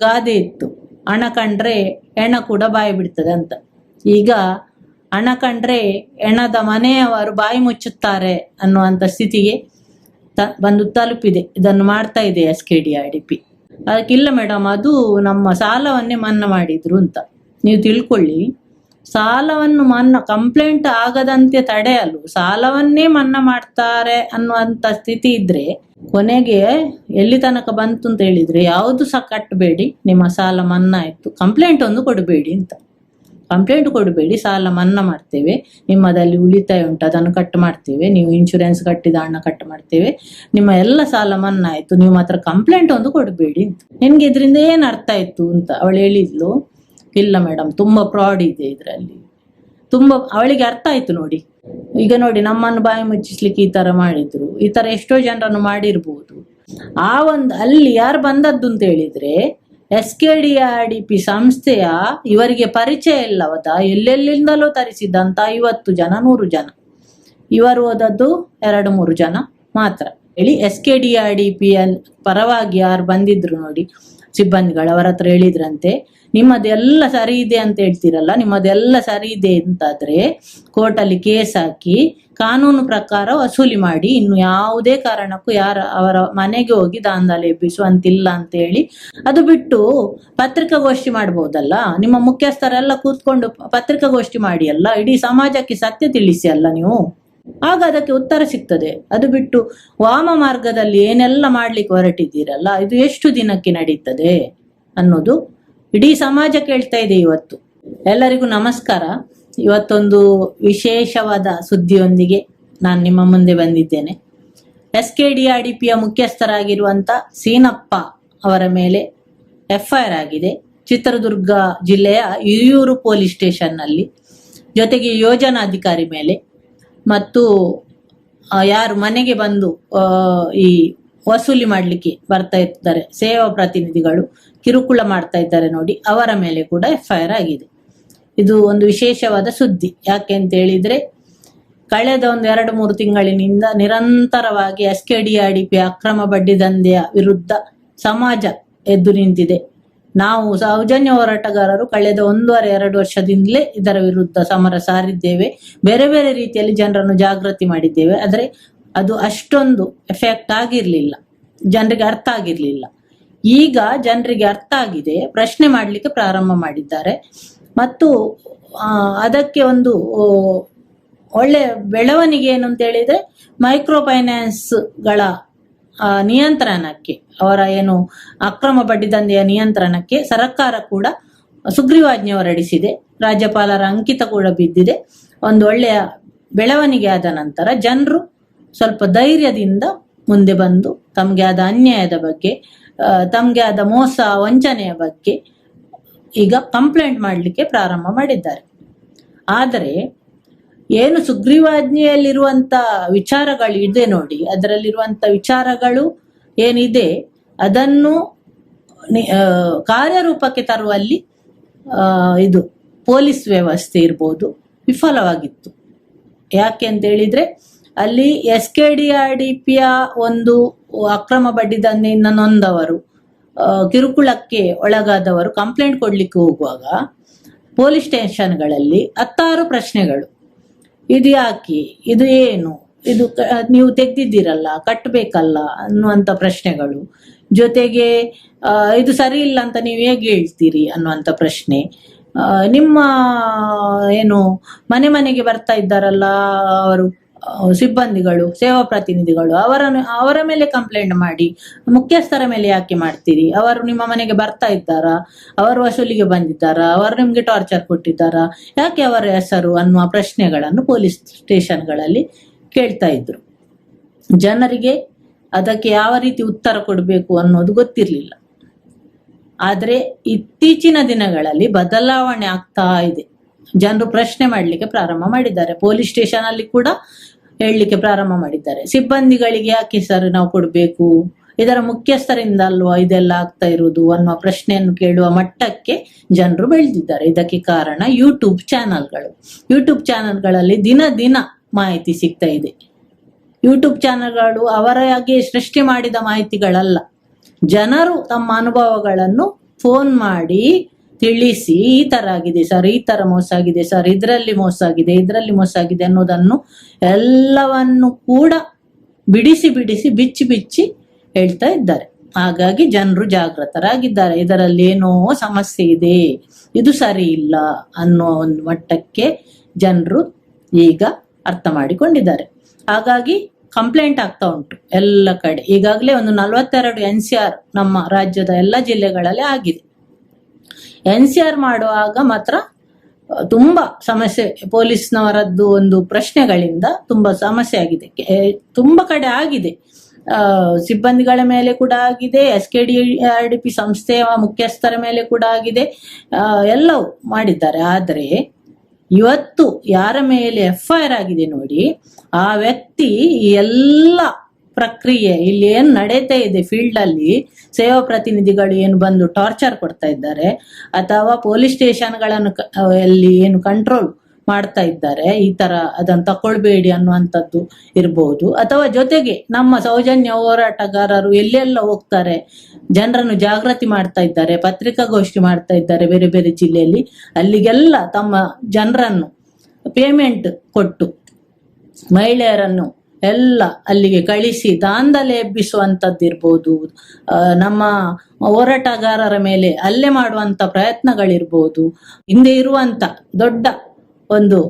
ಗಾದೆ ಇತ್ತು. ಹಣ ಕಂಡ್ರೆ ಹೆಣ ಕೂಡ ಬಾಯಿ ಬಿಡ್ತದೆ ಅಂತ. ಈಗ ಹಣ ಕಂಡ್ರೆ ಹೆಣದ ಮನೆಯವರು ಬಾಯಿ ಮುಚ್ಚುತ್ತಾರೆ ಅನ್ನುವಂಥ ಸ್ಥಿತಿಗೆ ತ, ಬಂದು ತಲುಪಿದೆ. ಇದನ್ನು ಮಾಡ್ತಾ ಇದೆ S K D R D P ಅದಕ್ಕಿಲ್ಲ madam ಅದು ನಮ್ಮ ಸಾಲವನ್ನೇ ಮನ್ನಾ ಮಾಡಿದ್ರು ಅಂತ. ನೀವು ತಿಳ್ಕೊಳ್ಳಿ. ಸಾಲವನ್ನು ಮನ್ನಾ ಕಂಪ್ಲೇಂಟ್ ಆಗದಂತೆ ತಡೆಯಲು ಸಾಲವನ್ನೇ ಮನ್ನಾ ಮಾಡ್ತಾರೆ ಅನ್ನುವಂಥ ಸ್ಥಿತಿ ಇದ್ರೆ ಕೊನೆಗೆ ಎಲ್ಲಿ ತನಕ ಬಂತು ಅಂತ ಹೇಳಿದ್ರೆ ಯಾವುದು ಸಹ ಕಟ್ಟಬೇಡಿ ನಿಮ್ಮ ಸಾಲ ಮನ್ನಾ ಆಯ್ತು. ಕಂಪ್ಲೇಂಟ್ ಒಂದು ಕೊಡಬೇಡಿ ಅಂತ. ಕಂಪ್ಲೇಂಟ್ ಕೊಡಬೇಡಿ, ಸಾಲ ಮನ್ನಾ ಮಾಡ್ತೇವೆ. ನಿಮ್ಮದಲ್ಲಿ ಉಳಿತಾಯ ಉಂಟು, ಅದನ್ನು ಕಟ್ ಮಾಡ್ತೇವೆ. ನೀವು ಇನ್ಶೂರೆನ್ಸ್ ಕಟ್ಟಿದ ಹಣ ಕಟ್ ಮಾಡ್ತೇವೆ. ನಿಮ್ಮ ಎಲ್ಲ ಸಾಲ ಮನ್ನಾ ಆಯ್ತು. ನೀವು ಮಾತ್ರ ಕಂಪ್ಲೇಂಟ್ ಒಂದು ಕೊಡಬೇಡಿ ಅಂತ. ನಿನ್ಗೆ ಇದರಿಂದ ಏನು ಅರ್ಥ ಆಯ್ತು ಅಂತ ಅವಳು ಹೇಳಿದ್ಲು. ಇಲ್ಲ ಮೇಡಮ್ ತುಂಬಾ ಫ್ರಾಡ್ ಇದೆ ಇದರಲ್ಲಿ. ತುಂಬಾ, ಅವಳಿಗೆ ಅರ್ಥ ಆಯ್ತು ನೋಡಿ. ಈಗ ನೋಡಿ, ನಮ್ಮನ್ನು ಬಾಯಿ ಮುಚ್ಚಿಸ್ಲಿಕ್ಕೆ ಈ ತರ ಮಾಡಿದ್ರು. ಈ ತರ ಎಷ್ಟೋ ಜನರನ್ನು ಮಾಡಿರ್ಬೋದು. ಆ ಒಂದು, ಅಲ್ಲಿ ಯಾರು ಬಂದದ್ದು ಅಂತ ಹೇಳಿದ್ರೆ S K D R D P ಸಂಸ್ಥೆಯ ಇವರಿಗೆ ಪರಿಚಯ ಇಲ್ಲವದ ಎಲ್ಲೆಲ್ಲಿಂದಲೂ ತರಿಸಿದ್ದಂತ ಐವತ್ತು ಜನ, ನೂರು ಜನ. ಇವರು ಹೋದದ್ದು ಎರಡು, ಮೂರು ಜನ ಮಾತ್ರ. ಹೇಳಿ S K D R D P ಪರವಾಗಿ ಯಾರು ಬಂದಿದ್ರು ನೋಡಿ. ಸಿಬ್ಬಂದಿಗಳು ಅವರ ಹತ್ರ ಹೇಳಿದ್ರಂತೆ, ನಿಮ್ಮದೆಲ್ಲ ಸರಿ ಇದೆ ಅಂತ ಹೇಳ್ತೀರಲ್ಲ, ನಿಮ್ಮದೆಲ್ಲ ಸರಿ ಇದೆ ಅಂತಾದ್ರೆ ಕೋರ್ಟಲ್ಲಿ ಕೇಸ್ ಹಾಕಿ ಕಾನೂನು ಪ್ರಕಾರ ವಸೂಲಿ ಮಾಡಿ, ಇನ್ನು ಯಾವುದೇ ಕಾರಣಕ್ಕೂ ಯಾರ ಅವರ ಮನೆಗೆ ಹೋಗಿ ದಾಂದಾಲೆ ಎಬ್ಬಿಸುವಂತಿಲ್ಲ ಅಂತ ಹೇಳಿ ಅದು ಬಿಟ್ಟು ಪತ್ರಿಕಾಗೋಷ್ಠಿ ಮಾಡ್ಬೋದಲ್ಲ? ನಿಮ್ಮ ಮುಖ್ಯಸ್ಥರೆಲ್ಲ ಕೂತ್ಕೊಂಡು ಪತ್ರಿಕಾಗೋಷ್ಠಿ ಮಾಡಿ ಅಲ್ಲ? ಇಡೀ ಸಮಾಜಕ್ಕೆ ಸತ್ಯ ತಿಳಿಸಿ ಅಲ್ಲ ನೀವು? ಆಗ ಅದಕ್ಕೆ ಉತ್ತರ ಸಿಗ್ತದೆ. ಅದು ಬಿಟ್ಟು ವಾಮ ಮಾರ್ಗದಲ್ಲಿ ಏನೆಲ್ಲ ಮಾಡ್ಲಿಕ್ಕೆ ಹೊರಟಿದ್ದೀರಲ್ಲ, ಇದು ಎಷ್ಟು ದಿನಕ್ಕೆ ನಡೀತದೆ ಅನ್ನೋದು ಇಡೀ ಸಮಾಜ ಕೇಳ್ತಾ ಇದೆ ಇವತ್ತು. ಎಲ್ಲರಿಗೂ ನಮಸ್ಕಾರ. ಇವತ್ತೊಂದು ವಿಶೇಷವಾದ ಸುದ್ದಿಯೊಂದಿಗೆ ನಾನು ನಿಮ್ಮ ಮುಂದೆ ಬಂದಿದ್ದೇನೆ. S K D R D ಪಿಯ ಮುಖ್ಯಸ್ಥರಾಗಿರುವಂತ ಸೀನಪ್ಪ ಅವರ ಮೇಲೆ ಎಫ್ಐಆರ್ ಆಗಿದೆ. ಚಿತ್ರದುರ್ಗ ಜಿಲ್ಲೆಯ ಹಿರಿಯೂರು ಪೊಲೀಸ್ ಸ್ಟೇಷನ್ನಲ್ಲಿ. ಜೊತೆಗೆ ಯೋಜನಾಧಿಕಾರಿ ಮೇಲೆ ಮತ್ತು ಯಾರು ಮನೆಗೆ ಬಂದು ಈ ವಸೂಲಿ ಮಾಡಲಿಕ್ಕೆ ಬರ್ತಾ ಇದ್ದಾರೆ, ಸೇವಾ ಪ್ರತಿನಿಧಿಗಳು ಕಿರುಕುಳ ಮಾಡ್ತಾ ಇದ್ದಾರೆ ನೋಡಿ, ಅವರ ಮೇಲೆ ಕೂಡ ಫೈರ್ ಆಗಿದೆ. ಇದು ಒಂದು ವಿಶೇಷವಾದ ಸುದ್ದಿ. ಯಾಕೆ ಅಂತ ಹೇಳಿದ್ರೆ, ಕಳೆದ ಒಂದು ಎರಡು ಮೂರು ತಿಂಗಳಿನಿಂದ ನಿರಂತರವಾಗಿ S K D R D P ಅಕ್ರಮ ಬಡ್ಡಿ ದಂಧೆಯ ವಿರುದ್ಧ ಸಮಾಜ ಎದ್ದು ನಿಂತಿದೆ. ನಾವು ಸೌಜನ್ಯ ಹೋರಾಟಗಾರರು ಕಳೆದ ಒಂದೂವರೆ, ಎರಡು ವರ್ಷದಿಂದಲೇ ಇದರ ವಿರುದ್ಧ ಸಮರ ಸಾರಿದ್ದೇವೆ. ಬೇರೆ ಬೇರೆ ರೀತಿಯಲ್ಲಿ ಜನರನ್ನು ಜಾಗೃತಿ ಮಾಡಿದ್ದೇವೆ. ಆದರೆ ಅದು ಅಷ್ಟೊಂದು ಎಫೆಕ್ಟ್ ಆಗಿರ್ಲಿಲ್ಲ. ಜನರಿಗೆ ಅರ್ಥ ಆಗಿರ್ಲಿಲ್ಲ. ಈಗ ಜನರಿಗೆ ಅರ್ಥ ಆಗಿದೆ. ಪ್ರಶ್ನೆ ಮಾಡಲಿಕ್ಕೆ ಪ್ರಾರಂಭ ಮಾಡಿದ್ದಾರೆ. ಮತ್ತು ಅದಕ್ಕೆ ಒಂದು ಒಳ್ಳೆ ಬೆಳವಣಿಗೆ ಏನು ಅಂತ ಹೇಳಿದ್ರೆ ಮೈಕ್ರೋ ಫೈನಾನ್ಸ್ಗಳ ನಿಯಂತ್ರಣಕ್ಕೆ, ಅವರ ಏನು ಅಕ್ರಮ ಬಡ್ಡಿ ದಂಧೆಯ ನಿಯಂತ್ರಣಕ್ಕೆ ಸರ್ಕಾರ ಕೂಡ ಸುಗ್ರೀವಾಜ್ಞೆ ಹೊರಡಿಸಿದೆ ರಾಜ್ಯಪಾಲರ ಅಂಕಿತ ಕೂಡ ಬಿದ್ದಿದೆ. ಒಂದು ಒಳ್ಳೆಯ ಬೆಳವಣಿಗೆ ಆದ ನಂತರ ಜನರು ಸ್ವಲ್ಪ ಧೈರ್ಯದಿಂದ ಮುಂದೆ ಬಂದು ತಮಗೆ ಆದ ಅನ್ಯಾಯದ ಬಗ್ಗೆ ತಮಗೆ ಆದ ಮೋಸ, ವಂಚನೆಯ ಬಗ್ಗೆ ಈಗ ಕಂಪ್ಲೇಂಟ್ ಮಾಡಲಿಕ್ಕೆ ಪ್ರಾರಂಭ ಮಾಡಿದ್ದಾರೆ. ಆದರೆ ಏನು ಸುಗ್ರೀವಾಜ್ಞೆಯಲ್ಲಿರುವಂತ ವಿಚಾರಗಳು ಇದೆ ನೋಡಿ. ಅದರಲ್ಲಿರುವಂತ ವಿಚಾರಗಳು ಏನಿದೆ, ಅದನ್ನು ಕಾರ್ಯರೂಪಕ್ಕೆ ತರುವಲ್ಲಿ ಇದು ಪೊಲೀಸ್ ವ್ಯವಸ್ಥೆ ಇರ್ಬೋದು, ವಿಫಲವಾಗಿತ್ತು. ಯಾಕೆ ಅಂತ ಹೇಳಿದ್ರೆ, ಅಲ್ಲಿ S K D R D ಪಿಯ ಒಂದು ಅಕ್ರಮ ಬಡ್ಡಿ ದಂಧೆಯಿಂದ ನೊಂದವರು ಕಿರುಕುಳಕ್ಕೆ ಒಳಗಾದವರು ಕಂಪ್ಲೇಂಟ್ ಕೊಡ್ಲಿಕ್ಕೆ ಹೋಗುವಾಗ, ಪೊಲೀಸ್ ಸ್ಟೇಷನ್ಗಳಲ್ಲಿ ಹತ್ತಾರು ಪ್ರಶ್ನೆಗಳು. ಇದು ಯಾಕೆ? ಇದು ಏನು? ಇದು ನೀವು ತೆಗ್ದಿದ್ದೀರಲ್ಲ ಕಟ್ಟಬೇಕಲ್ಲ ಅನ್ನುವಂತ ಪ್ರಶ್ನೆಗಳು. ಜೊತೆಗೆ ಇದು ಸರಿ ಇಲ್ಲ ಅಂತ ನೀವು ಹೇಗೆ ಹೇಳ್ತೀರಿ ಅನ್ನುವಂತ ಪ್ರಶ್ನೆ. ನಿಮ್ಮ, ಏನು, ಮನೆ ಮನೆಗೆ ಬರ್ತಾ ಇದ್ದಾರಲ್ಲ ಅವರು ಸಿಬ್ಬಂದಿಗಳು, ಸೇವಾ ಪ್ರತಿನಿಧಿಗಳು, ಅವರನ್ನು, ಅವರ ಮೇಲೆ ಕಂಪ್ಲೇಂಟ್ ಮಾಡಿ, ಮುಖ್ಯಸ್ಥರ ಮೇಲೆ ಯಾಕೆ ಮಾಡ್ತೀರಿ? ಅವರು ನಿಮ್ಮ ಮನೆಗೆ ಬರ್ತಾ ಇದ್ದಾರಾ? ಅವರು ವಸೂಲಿಗೆ ಬಂದಿದ್ದಾರಾ? ಅವರು ನಿಮ್ಗೆ ಟಾರ್ಚರ್ ಕೊಟ್ಟಿದ್ದಾರಾ? ಯಾಕೆ ಅವರ ಹೆಸರು ಅನ್ನುವ ಪ್ರಶ್ನೆಗಳನ್ನು ಪೊಲೀಸ್ ಸ್ಟೇಷನ್ಗಳಲ್ಲಿ ಕೇಳ್ತಾ ಇದ್ರು. ಜನರಿಗೆ ಅದಕ್ಕೆ ಯಾವ ರೀತಿ ಉತ್ತರ ಕೊಡಬೇಕು ಅನ್ನೋದು ಗೊತ್ತಿರಲಿಲ್ಲ. ಆದರೆ ಇತ್ತೀಚಿನ ದಿನಗಳಲ್ಲಿ ಬದಲಾವಣೆ ಆಗ್ತಾ ಇದೆ. ಜನರು ಪ್ರಶ್ನೆ ಮಾಡಲಿಕ್ಕೆ ಪ್ರಾರಂಭ ಮಾಡಿದ್ದಾರೆ. ಪೊಲೀಸ್ ಸ್ಟೇಷನ್ ಅಲ್ಲಿ ಕೂಡ ಹೇಳಲಿಕ್ಕೆ ಪ್ರಾರಂಭ ಮಾಡಿದ್ದಾರೆ. ಸಿಬ್ಬಂದಿಗಳಿಗೆ ಯಾಕೆ ಸರ್ ನಾವು ಕೊಡಬೇಕು? ಇದರ ಮುಖ್ಯಸ್ಥರಿಂದ ಅಲ್ವಾ ಇದೆಲ್ಲ ಆಗ್ತಾ ಇರುವುದು ಅನ್ನುವ ಪ್ರಶ್ನೆಯನ್ನು ಕೇಳುವ ಮಟ್ಟಕ್ಕೆ ಜನರು ಬೆಳೆದಿದ್ದಾರೆ. ಇದಕ್ಕೆ ಕಾರಣ ಯೂಟ್ಯೂಬ್ ಚಾನಲ್ಗಳು. ಯೂಟ್ಯೂಬ್ ಚಾನಲ್ಗಳಲ್ಲಿ ದಿನ ದಿನ ಮಾಹಿತಿ ಸಿಗ್ತಾ ಇದೆ. ಯೂಟ್ಯೂಬ್ ಚಾನಲ್ಗಳು ಅವರಾಗಿ ಸೃಷ್ಟಿ ಮಾಡಿದ ಮಾಹಿತಿಗಳಲ್ಲ. ಜನರು ತಮ್ಮ ಅನುಭವಗಳನ್ನು ಫೋನ್ ಮಾಡಿ ತಿಳಿಸಿ, ಈ ತರ ಆಗಿದೆ ಸರ್ ಈ ತರ ಮೋಸ ಆಗಿದೆ ಸರ್ ಇದರಲ್ಲಿ ಮೋಸ ಆಗಿದೆ, ಇದರಲ್ಲಿ ಮೋಸ ಆಗಿದೆ ಅನ್ನೋದನ್ನು ಎಲ್ಲವನ್ನು ಕೂಡ ಬಿಡಿಸಿ ಬಿಡಿಸಿ, ಬಿಚ್ಚಿ ಬಿಚ್ಚಿ ಹೇಳ್ತಾ ಇದ್ದಾರೆ. ಹಾಗಾಗಿ ಜನರು ಜಾಗೃತರಾಗಿದ್ದಾರೆ ಇದರಲ್ಲಿ ಏನೋ ಸಮಸ್ಯೆ ಇದೆ. ಇದು ಸರಿ ಇಲ್ಲ ಅನ್ನೋ ಒಂದು ಮಟ್ಟಕ್ಕೆ ಜನರು ಈಗ ಅರ್ಥ ಮಾಡಿಕೊಂಡಿದ್ದಾರೆ. ಹಾಗಾಗಿ ಕಂಪ್ಲೇಂಟ್ ಆಗ್ತಾ ಉಂಟು ಎಲ್ಲ ಕಡೆ. ಈಗಾಗಲೇ ಒಂದು ನಲವತ್ತೆರಡು ಎನ್ ಸಿ ಆರ್ ನಮ್ಮ ರಾಜ್ಯದ ಎಲ್ಲ ಜಿಲ್ಲೆಗಳಲ್ಲಿ ಆಗಿದೆ. ಎನ್ ಸಿ ಆರ್ ಮಾಡುವಾಗ ಮಾತ್ರ ತುಂಬಾ ಸಮಸ್ಯೆ, ಪೊಲೀಸ್ನವರದ್ದು ಒಂದು ಪ್ರಶ್ನೆಗಳಿಂದ ತುಂಬಾ ಸಮಸ್ಯೆ ಆಗಿದೆ. ತುಂಬಾ ಕಡೆ ಆಗಿದೆ. ಸಿಬ್ಬಂದಿಗಳ ಮೇಲೆ ಕೂಡ ಆಗಿದೆ S K D R D P ಸಂಸ್ಥೆಯ ಮುಖ್ಯಸ್ಥರ ಮೇಲೆ ಕೂಡ ಆಗಿದೆ. ಎಲ್ಲವೂ ಮಾಡಿದ್ದಾರೆ. ಆದರೆ ಇವತ್ತು ಯಾರ ಮೇಲೆ ಎಫ್ ಐ ಆರ್ ಆಗಿದೆ ನೋಡಿ, ಆ ವ್ಯಕ್ತಿ ಎಲ್ಲ ಪ್ರಕ್ರಿಯೆ, ಇಲ್ಲಿ ಏನ್ ನಡೀತಾ ಇದೆ ಫೀಲ್ಡ್ ಅಲ್ಲಿ, ಸೇವಾ ಪ್ರತಿನಿಧಿಗಳು ಏನು ಬಂದು ಟಾರ್ಚರ್ ಕೊಡ್ತಾ ಇದ್ದಾರೆ, ಅಥವಾ ಪೊಲೀಸ್ ಸ್ಟೇಷನ್ಗಳನ್ನು ಗಳನ್ನು ಅಲ್ಲಿ ಏನು ಕಂಟ್ರೋಲ್ ಮಾಡ್ತಾ ಇದ್ದಾರೆ, ಈ ತರ ಅದನ್ನು ತಕೊಳ್ಬೇಡಿ ಅನ್ನುವಂಥದ್ದು ಇರಬಹುದು ಅಥವಾ ಜೊತೆಗೆ ನಮ್ಮ ಸೌಜನ್ಯ ಹೋರಾಟಗಾರರು ಎಲ್ಲೆಲ್ಲ ಹೋಗ್ತಾರೆ, ಜನರನ್ನು ಜಾಗೃತಿ ಮಾಡ್ತಾ ಇದ್ದಾರೆ ಪತ್ರಿಕಾಗೋಷ್ಠಿ ಮಾಡ್ತಾ ಇದ್ದಾರೆ ಬೇರೆ ಬೇರೆ ಜಿಲ್ಲೆಯಲ್ಲಿ, ಅಲ್ಲಿಗೆಲ್ಲ ತಮ್ಮ ಜನರನ್ನು ಪೇಮೆಂಟ್ ಕೊಟ್ಟು ಮಹಿಳೆಯರನ್ನು ಎಲ್ಲ ಅಲ್ಲಿಗೆ ಕಳಿಸಿ ದಾಂಧಲೆ ಎಬ್ಬಿಸುವಂಥದ್ದು ಇರ್ಬೋದು ಆ, ನಮ್ಮ ಹೋರಾಟಗಾರರ ಮೇಲೆ ಹಲ್ಲೆ ಮಾಡುವಂಥ ಪ್ರಯತ್ನಗಳಿರ್ಬೋದು. ಹಿಂದೆ ಇರುವಂತ ದೊಡ್ಡ ಒಂದು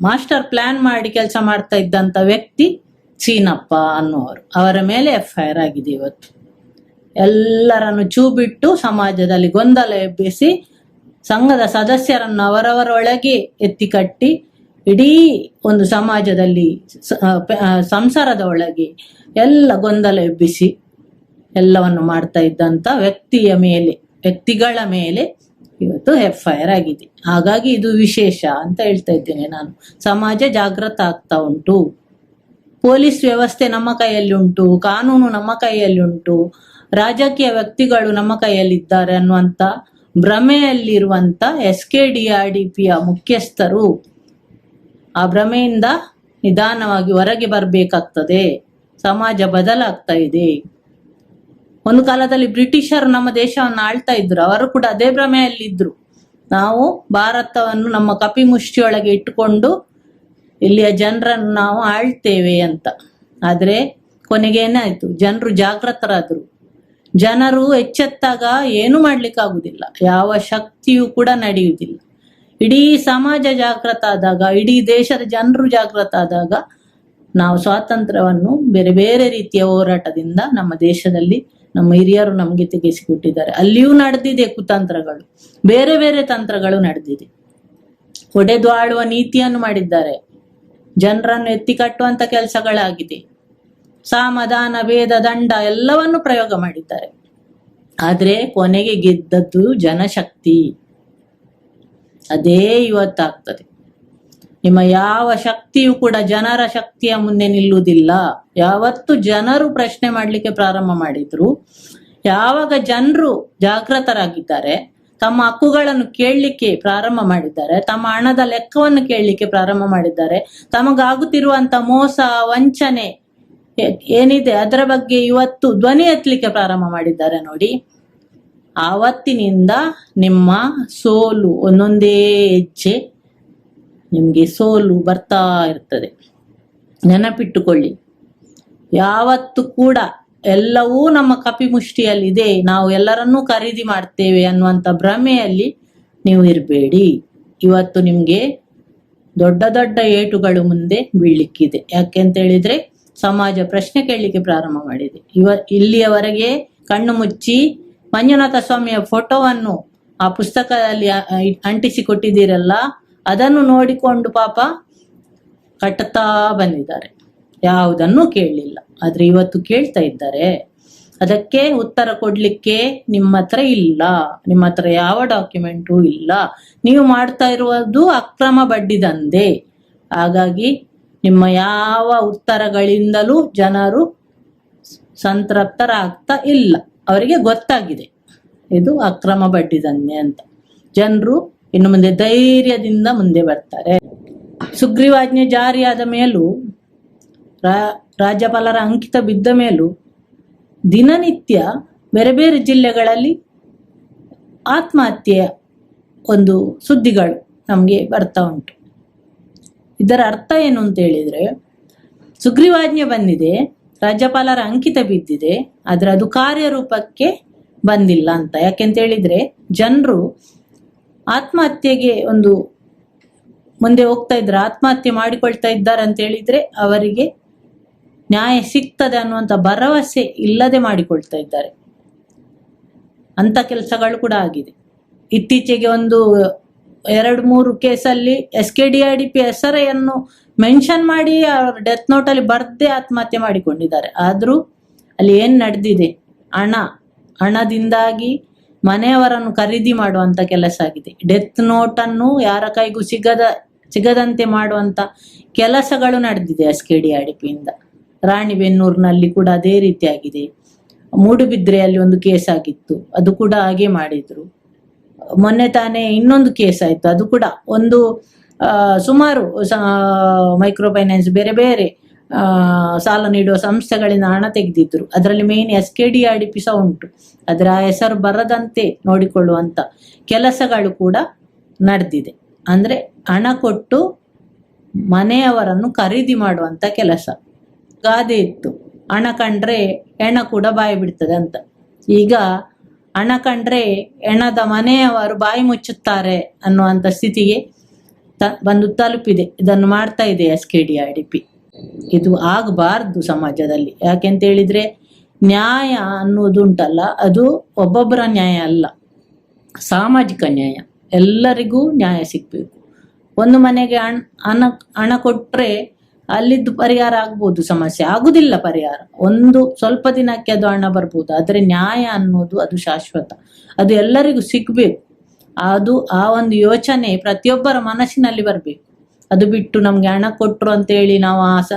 ಮಾಸ್ಟರ್ ಪ್ಲಾನ್ ಮಾಡಿ ಕೆಲಸ ಮಾಡ್ತಾ ಇದ್ದಂತ ವ್ಯಕ್ತಿ ಚೀನಪ್ಪ ಅನ್ನೋರು. ಅವರ ಮೇಲೆ ಎಫ್ ಐ ಆಗಿದೆ ಇವತ್ತು. ಎಲ್ಲರನ್ನು ಚೂ ಬಿಟ್ಟು ಸಮಾಜದಲ್ಲಿ ಗೊಂದಲ ಎಬ್ಬಿಸಿ ಸಂಘದ ಸದಸ್ಯರನ್ನು ಅವರವರೊಳಗೆ ಎತ್ತಿ ಕಟ್ಟಿ ಇಡೀ ಒಂದು ಸಮಾಜದಲ್ಲಿ ಸಂಸಾರದ ಒಳಗೆ ಎಲ್ಲ ಗೊಂದಲ ಎಬ್ಬಿಸಿ ಎಲ್ಲವನ್ನು ಮಾಡ್ತಾ ಇದ್ದಂತ ವ್ಯಕ್ತಿಯ ಮೇಲೆ, ವ್ಯಕ್ತಿಗಳ ಮೇಲೆ ಇವತ್ತು ಎಫ್ ಐ ಆರ್ ಆಗಿದೆ. ಹಾಗಾಗಿ ಇದು ವಿಶೇಷ ಅಂತ ಹೇಳ್ತಾ ಇದ್ದೇನೆ ನಾನು. ಸಮಾಜ ಜಾಗೃತ ಆಗ್ತಾ ಉಂಟು. ಪೊಲೀಸ್ ವ್ಯವಸ್ಥೆ ನಮ್ಮ ಕೈಯಲ್ಲಿ ಉಂಟು, ಕಾನೂನು ನಮ್ಮ ಕೈಯಲ್ಲಿ ಉಂಟು, ರಾಜಕೀಯ ವ್ಯಕ್ತಿಗಳು ನಮ್ಮ ಕೈಯಲ್ಲಿದ್ದಾರೆ ಅನ್ನುವಂತ ಭ್ರಮೆಯಲ್ಲಿರುವಂತ S K D R D ಪಿಯ ಮುಖ್ಯಸ್ಥರು ಆ ಭ್ರಮೆಯಿಂದ ನಿಧಾನವಾಗಿ ಹೊರಗೆ ಬರಬೇಕಾಗ್ತದೆ. ಸಮಾಜ ಬದಲಾಗ್ತಾ ಇದೆ. ಒಂದು ಕಾಲದಲ್ಲಿ ಬ್ರಿಟಿಷರು ನಮ್ಮ ದೇಶವನ್ನು ಆಳ್ತಾ ಇದ್ರು. ಅವರು ಕೂಡ ಅದೇ ಭ್ರಮೆಯಲ್ಲಿದ್ರು. ನಾವು ಭಾರತವನ್ನು ನಮ್ಮ ಕಪಿ ಮುಷ್ಟಿಯೊಳಗೆ ಇಟ್ಟುಕೊಂಡು ಇಲ್ಲಿಯ ಜನರನ್ನು ನಾವು ಆಳ್ತೇವೆ ಅಂತ. ಆದ್ರೆ ಕೊನೆಗೆ ಏನಾಯ್ತು? ಜನರು ಜಾಗೃತರಾದ್ರು ಜನರು ಎಚ್ಚೆತ್ತಾಗ ಏನು ಮಾಡ್ಲಿಕ್ಕಾಗುದಿಲ್ಲ. ಯಾವ ಶಕ್ತಿಯೂ ಕೂಡ ನಡೆಯುವುದಿಲ್ಲ. ಇಡೀ ಸಮಾಜ ಜಾಗೃತ ಆದಾಗ ಇಡೀ ದೇಶದ ಜನರು ಜಾಗೃತ ಆದಾಗ ನಾವು ಸ್ವಾತಂತ್ರ್ಯವನ್ನು ಬೇರೆ ಬೇರೆ ರೀತಿಯ ಹೋರಾಟದಿಂದ ನಮ್ಮ ದೇಶದಲ್ಲಿ ನಮ್ಮ ಹಿರಿಯರು ನಮಗೆ ತೆಗೆಸಿಕೊಟ್ಟಿದ್ದಾರೆ. ಅಲ್ಲಿಯೂ ನಡೆದಿದೆ ಕುತಂತ್ರಗಳು. ಬೇರೆ ಬೇರೆ ತಂತ್ರಗಳು ನಡೆದಿದೆ. ಒಡೆದು ಆಳುವ ನೀತಿಯನ್ನು ಮಾಡಿದ್ದಾರೆ. ಜನರನ್ನು ಎತ್ತಿ ಕಟ್ಟುವಂತ ಕೆಲಸಗಳಾಗಿದೆ. ಸಾಮದಾನ, ಭೇದ, ದಂಡ ಎಲ್ಲವನ್ನು ಪ್ರಯೋಗ ಮಾಡಿದ್ದಾರೆ. ಆದ್ರೆ ಕೊನೆಗೆ ಗೆದ್ದದ್ದು ಜನಶಕ್ತಿ. ಅದೇ ಇವತ್ತಾಗ್ತದೆ. ನಿಮ್ಮ ಯಾವ ಶಕ್ತಿಯೂ ಕೂಡ ಜನರ ಶಕ್ತಿಯ ಮುಂದೆ ನಿಲ್ಲುವುದಿಲ್ಲ. ಯಾವತ್ತು ಜನರು ಪ್ರಶ್ನೆ ಮಾಡಲಿಕ್ಕೆ ಪ್ರಾರಂಭ ಮಾಡಿದ್ರು. ಯಾವಾಗ ಜನರು ಜಾಗೃತರಾಗಿದ್ದಾರೆ, ತಮ್ಮ ಹಕ್ಕುಗಳನ್ನು ಕೇಳಲಿಕ್ಕೆ ಪ್ರಾರಂಭ ಮಾಡಿದ್ದಾರೆ, ತಮ್ಮ ಹಣದ ಲೆಕ್ಕವನ್ನು ಕೇಳಲಿಕ್ಕೆ ಪ್ರಾರಂಭ ಮಾಡಿದ್ದಾರೆ, ತಮಗಾಗುತ್ತಿರುವಂತ ಮೋಸ, ವಂಚನೆ ಏನಿದೆ? ಅದರ ಬಗ್ಗೆ ಇವತ್ತು ಧ್ವನಿ ಎತ್ತಲಿಕ್ಕೆ ಪ್ರಾರಂಭ ಮಾಡಿದ್ದಾರೆ ನೋಡಿ. ಆವತ್ತಿನಿಂದ ನಿಮ್ಮ ಸೋಲು ಒಂದೊಂದೇ ಹೆಜ್ಜೆ ನಿಮಗೆ ಸೋಲು ಬರ್ತಾ ಇರ್ತದೆ. ನೆನಪಿಟ್ಟುಕೊಳ್ಳಿ. ಯಾವತ್ತು ಕೂಡ ಎಲ್ಲವೂ ನಮ್ಮ ಕಪಿಮುಷ್ಟಿಯಲ್ಲಿದೆ. ನಾವು ಎಲ್ಲರನ್ನೂ ಖರೀದಿ ಮಾಡ್ತೇವೆ ಅನ್ನುವಂಥ ಭ್ರಮೆಯಲ್ಲಿ ನೀವು ಇರಬೇಡಿ. ಇವತ್ತು ನಿಮಗೆ ದೊಡ್ಡ ದೊಡ್ಡ ಏಟುಗಳು ಮುಂದೆ ಬೀಳ್ಲಿಕ್ಕಿದೆ. ಯಾಕೆಂತ ಹೇಳಿದ್ರೆ ಸಮಾಜ ಪ್ರಶ್ನೆ ಕೇಳಲಿಕ್ಕೆ ಪ್ರಾರಂಭ ಮಾಡಿದೆ. ಇವ ಇಲ್ಲಿಯವರೆಗೆ ಕಣ್ಣು ಮುಚ್ಚಿ ಮಂಜುನಾಥ ಸ್ವಾಮಿಯ ಫೋಟೋವನ್ನು ಆ ಪುಸ್ತಕದಲ್ಲಿ ಅಂಟಿಸಿ ಕೊಟ್ಟಿದ್ದೀರಲ್ಲ ಅದನ್ನು ನೋಡಿಕೊಂಡು ಪಾಪ ಕಟ್ಟುತ್ತಾ ಬಂದಿದ್ದಾರೆ. ಯಾವುದನ್ನು ಕೇಳಲಿಲ್ಲ. ಆದ್ರೆ ಇವತ್ತು ಕೇಳ್ತಾ ಇದ್ದಾರೆ. ಅದಕ್ಕೆ ಉತ್ತರ ಕೊಡ್ಲಿಕ್ಕೆ ನಿಮ್ಮ ಹತ್ರ ಇಲ್ಲ. ನಿಮ್ಮ ಹತ್ರ ಯಾವ ಡಾಕ್ಯುಮೆಂಟು ಇಲ್ಲ. ನೀವು ಮಾಡ್ತಾ ಇರುವುದು ಅಕ್ರಮ ಬಡ್ಡಿ ದಂಧೆ ಹಾಗಾಗಿ ನಿಮ್ಮ ಯಾವ ಉತ್ತರಗಳಿಂದಲೂ ಜನರು ಸಂತೃಪ್ತರಾಗ್ತಾ ಇಲ್ಲ. ಅವರಿಗೆ ಗೊತ್ತಾಗಿದೆ. ಇದು ಅಕ್ರಮ ಬಡ್ಡಿ ದಂಧೆ ಅಂತ. ಜನರು ಇನ್ನು ಮುಂದೆ ಧೈರ್ಯದಿಂದ ಮುಂದೆ ಬರ್ತಾರೆ. ಸುಗ್ರೀವಾಜ್ಞೆ ಜಾರಿಯಾದ ಮೇಲೂ ರಾಜ್ಯಪಾಲರ ಅಂಕಿತ ಬಿದ್ದ ಮೇಲೂ ದಿನನಿತ್ಯ ಬೇರೆ ಬೇರೆ ಜಿಲ್ಲೆಗಳಲ್ಲಿ ಆತ್ಮಹತ್ಯೆಯ ಒಂದು ಸುದ್ದಿಗಳು ನಮಗೆ ಬರ್ತಾ ಉಂಟು. ಇದರ ಅರ್ಥ ಏನು ಅಂತ ಹೇಳಿದ್ರೆ, ಸುಗ್ರೀವಾಜ್ಞೆ ಬಂದಿದೆ. ರಾಜ್ಯಪಾಲರ ಅಂಕಿತ ಬಿದ್ದಿದೆ, ಆದ್ರೆ ಅದು ಕಾರ್ಯರೂಪಕ್ಕೆ ಬಂದಿಲ್ಲ ಅಂತ. ಯಾಕೆಂತ ಹೇಳಿದ್ರೆ ಜನರು ಆತ್ಮಹತ್ಯೆಗೆ ಒಂದು ಮುಂದೆ ಹೋಗ್ತಾ ಇದ್ರೆ ಆತ್ಮಹತ್ಯೆ ಮಾಡಿಕೊಳ್ತಾ ಇದ್ದಾರೆ ಅಂತ ಹೇಳಿದ್ರೆ ಅವರಿಗೆ ನ್ಯಾಯ ಸಿಗ್ತದೆ ಅನ್ನುವಂಥ ಭರವಸೆ ಇಲ್ಲದೆ ಮಾಡಿಕೊಳ್ತಾ ಇದ್ದಾರೆ. ಅಂತ ಕೆಲಸಗಳು ಕೂಡ ಆಗಿದೆ. ಇತ್ತೀಚೆಗೆ ಒಂದು ಎರಡು ಮೂರು ಕೇಸಲ್ಲಿ S K D I D P ಹೆಸರೆಯನ್ನು mention ಮಾಡಿ ಅವ್ರ ಡೆತ್ ಅಲ್ಲಿ ಬರ್ದೇ ಆತ್ಮಹತ್ಯೆ ಮಾಡಿಕೊಂಡಿದ್ದಾರೆ. ಆದರೂ ಅಲ್ಲಿ ಏನು ನಡೆದಿದೆ? ಹಣ, ಹಣದಿಂದಾಗಿ ಮನೆಯವರನ್ನು ಖರೀದಿ ಮಾಡುವಂತ ಕೆಲಸ ಆಗಿದೆ. ಡೆತ್ ಅನ್ನು ಯಾರ ಕೈಗೂ ಸಿಗದ, ಸಿಗದಂತೆ ಮಾಡುವಂತ ಕೆಲಸಗಳು ನಡೆದಿದೆ ಎಸ್ ಕೆ ಡಿ ಅಡಿಪಿಯಿಂದ ರಾಣಿಬೆನ್ನೂರಿನಲ್ಲಿ ಕೂಡ ಅದೇ ರೀತಿಯಾಗಿದೆ. ಮೂಡುಬಿದ್ರೆಯಲ್ಲಿ ಒಂದು ಕೇಸ್ ಆಗಿತ್ತು. ಅದು ಕೂಡ ಹಾಗೆ ಮಾಡಿದ್ರು. ಮೊನ್ನೆ ತಾನೇ ಇನ್ನೊಂದು ಕೇಸ್ ಆಯ್ತು. ಅದು ಕೂಡ ಒಂದು ಸುಮಾರು ಮೈಕ್ರೋ ಫೈನಾನ್ಸ್ ಬೇರೆ ಬೇರೆ ಸಾಲ ನೀಡುವ ಸಂಸ್ಥೆಗಳಿಂದ ಹಣ ತೆಗೆದಿದ್ರು. ಅದರಲ್ಲಿ main S K D R D P ಸಹ ಉಂಟು. ಅದರ ಹೆಸರು ಬರದಂತೆ ನೋಡಿಕೊಳ್ಳುವಂಥ ಕೆಲಸಗಳು ಕೂಡ ನಡೆದಿದೆ. ಅಂದ್ರೆ ಹಣ ಕೊಟ್ಟು ಮನೆಯವರನ್ನು ಖರೀದಿ ಮಾಡುವಂಥ ಕೆಲಸ. ಗಾದೆ ಇತ್ತು. ಹಣ ಕಂಡ್ರೆ ಹೆಣ ಕೂಡ ಬಾಯಿ ಬಿಡ್ತದೆ ಅಂತ. ಈಗ ಹಣ ಕಂಡ್ರೆ ಹೆಣದ ಮನೆಯವರು ಬಾಯಿ ಮುಚ್ಚುತ್ತಾರೆ ಅನ್ನುವಂಥ ಸ್ಥಿತಿಗೆ ತ, ಬಂದು ತಲುಪಿದೆ. ಇದನ್ನು ಮಾಡ್ತಾ ಇದೆ S K D R D P ಇದು ಆಗಬಾರ್ದು ಸಮಾಜದಲ್ಲಿ. ಯಾಕೆಂತ ಹೇಳಿದ್ರೆ, ನ್ಯಾಯ ಅನ್ನೋದುಂಟಲ್ಲ, ಅದು ಒಬ್ಬೊಬ್ಬರ ನ್ಯಾಯ ಅಲ್ಲ. ಸಾಮಾಜಿಕ ನ್ಯಾಯ. ಎಲ್ಲರಿಗೂ ನ್ಯಾಯ ಸಿಗ್ಬೇಕು. ಒಂದು ಮನೆಗೆ ಹಣ ಹಣ ಹಣ ಕೊಟ್ರೆ ಅಲ್ಲಿದ್ದು ಪರಿಹಾರ ಆಗ್ಬೋದು, ಸಮಸ್ಯೆ ಆಗುದಿಲ್ಲ ಪರಿಹಾರ. ಒಂದು ಸ್ವಲ್ಪ ದಿನಕ್ಕೆ ಅದು ಹಣ ಬರ್ಬೋದು. ಆದ್ರೆ ನ್ಯಾಯ ಅನ್ನೋದು ಅದು ಶಾಶ್ವತ. ಅದು ಎಲ್ಲರಿಗೂ ಸಿಗ್ಬೇಕು. ಅದು ಆ ಒಂದು ಯೋಚನೆ ಪ್ರತಿಯೊಬ್ಬರ ಮನಸ್ಸಿನಲ್ಲಿ ಬರಬೇಕು. ಅದು ಬಿಟ್ಟು ನಮ್ಗೆ ಹಣ ಕೊಟ್ಟರು ಅಂತ ಹೇಳಿ ನಾವು ಆ ಸ,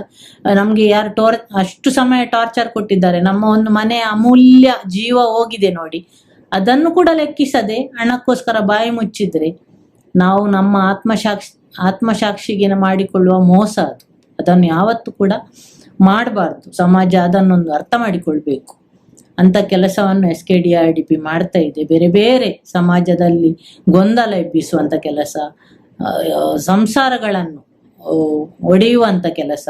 ನಮ್ಗೆ ಯಾರು ಟೋರ್ ಅಷ್ಟು ಸಮಯ ಟಾರ್ಚರ್ ಕೊಟ್ಟಿದ್ದಾರೆ. ನಮ್ಮ ಒಂದು ಮನೆಯ ಅಮೂಲ್ಯ ಜೀವ ಹೋಗಿದೆ ನೋಡಿ. ಅದನ್ನು ಕೂಡ ಲೆಕ್ಕಿಸದೆ ಹಣಕ್ಕೋಸ್ಕರ ಬಾಯಿ ಮುಚ್ಚಿದ್ರೆ ನಾವು ನಮ್ಮ ಆತ್ಮಸಾಕ್ಷಿ ಆತ್ಮಸಾಕ್ಷಿಗೆ ಮಾಡಿಕೊಳ್ಳುವ ಮೋಸ ಅದು. ಅದನ್ನು ಯಾವತ್ತೂ ಕೂಡ ಮಾಡಬಾರ್ದು. ಸಮಾಜ ಅದನ್ನೊಂದು ಅರ್ಥ ಮಾಡಿಕೊಳ್ಬೇಕು. ಅಂತ ಕೆಲಸವನ್ನು S K D R D P ಮಾಡ್ತಾ ಇದೆ. ಬೇರೆ ಬೇರೆ ಸಮಾಜದಲ್ಲಿ ಗೊಂದಲ ಎಬ್ಬಿಸುವಂಥ ಕೆಲಸ ಸಂಸಾರಗಳನ್ನು ಒಡೆಯುವಂಥ ಕೆಲಸ,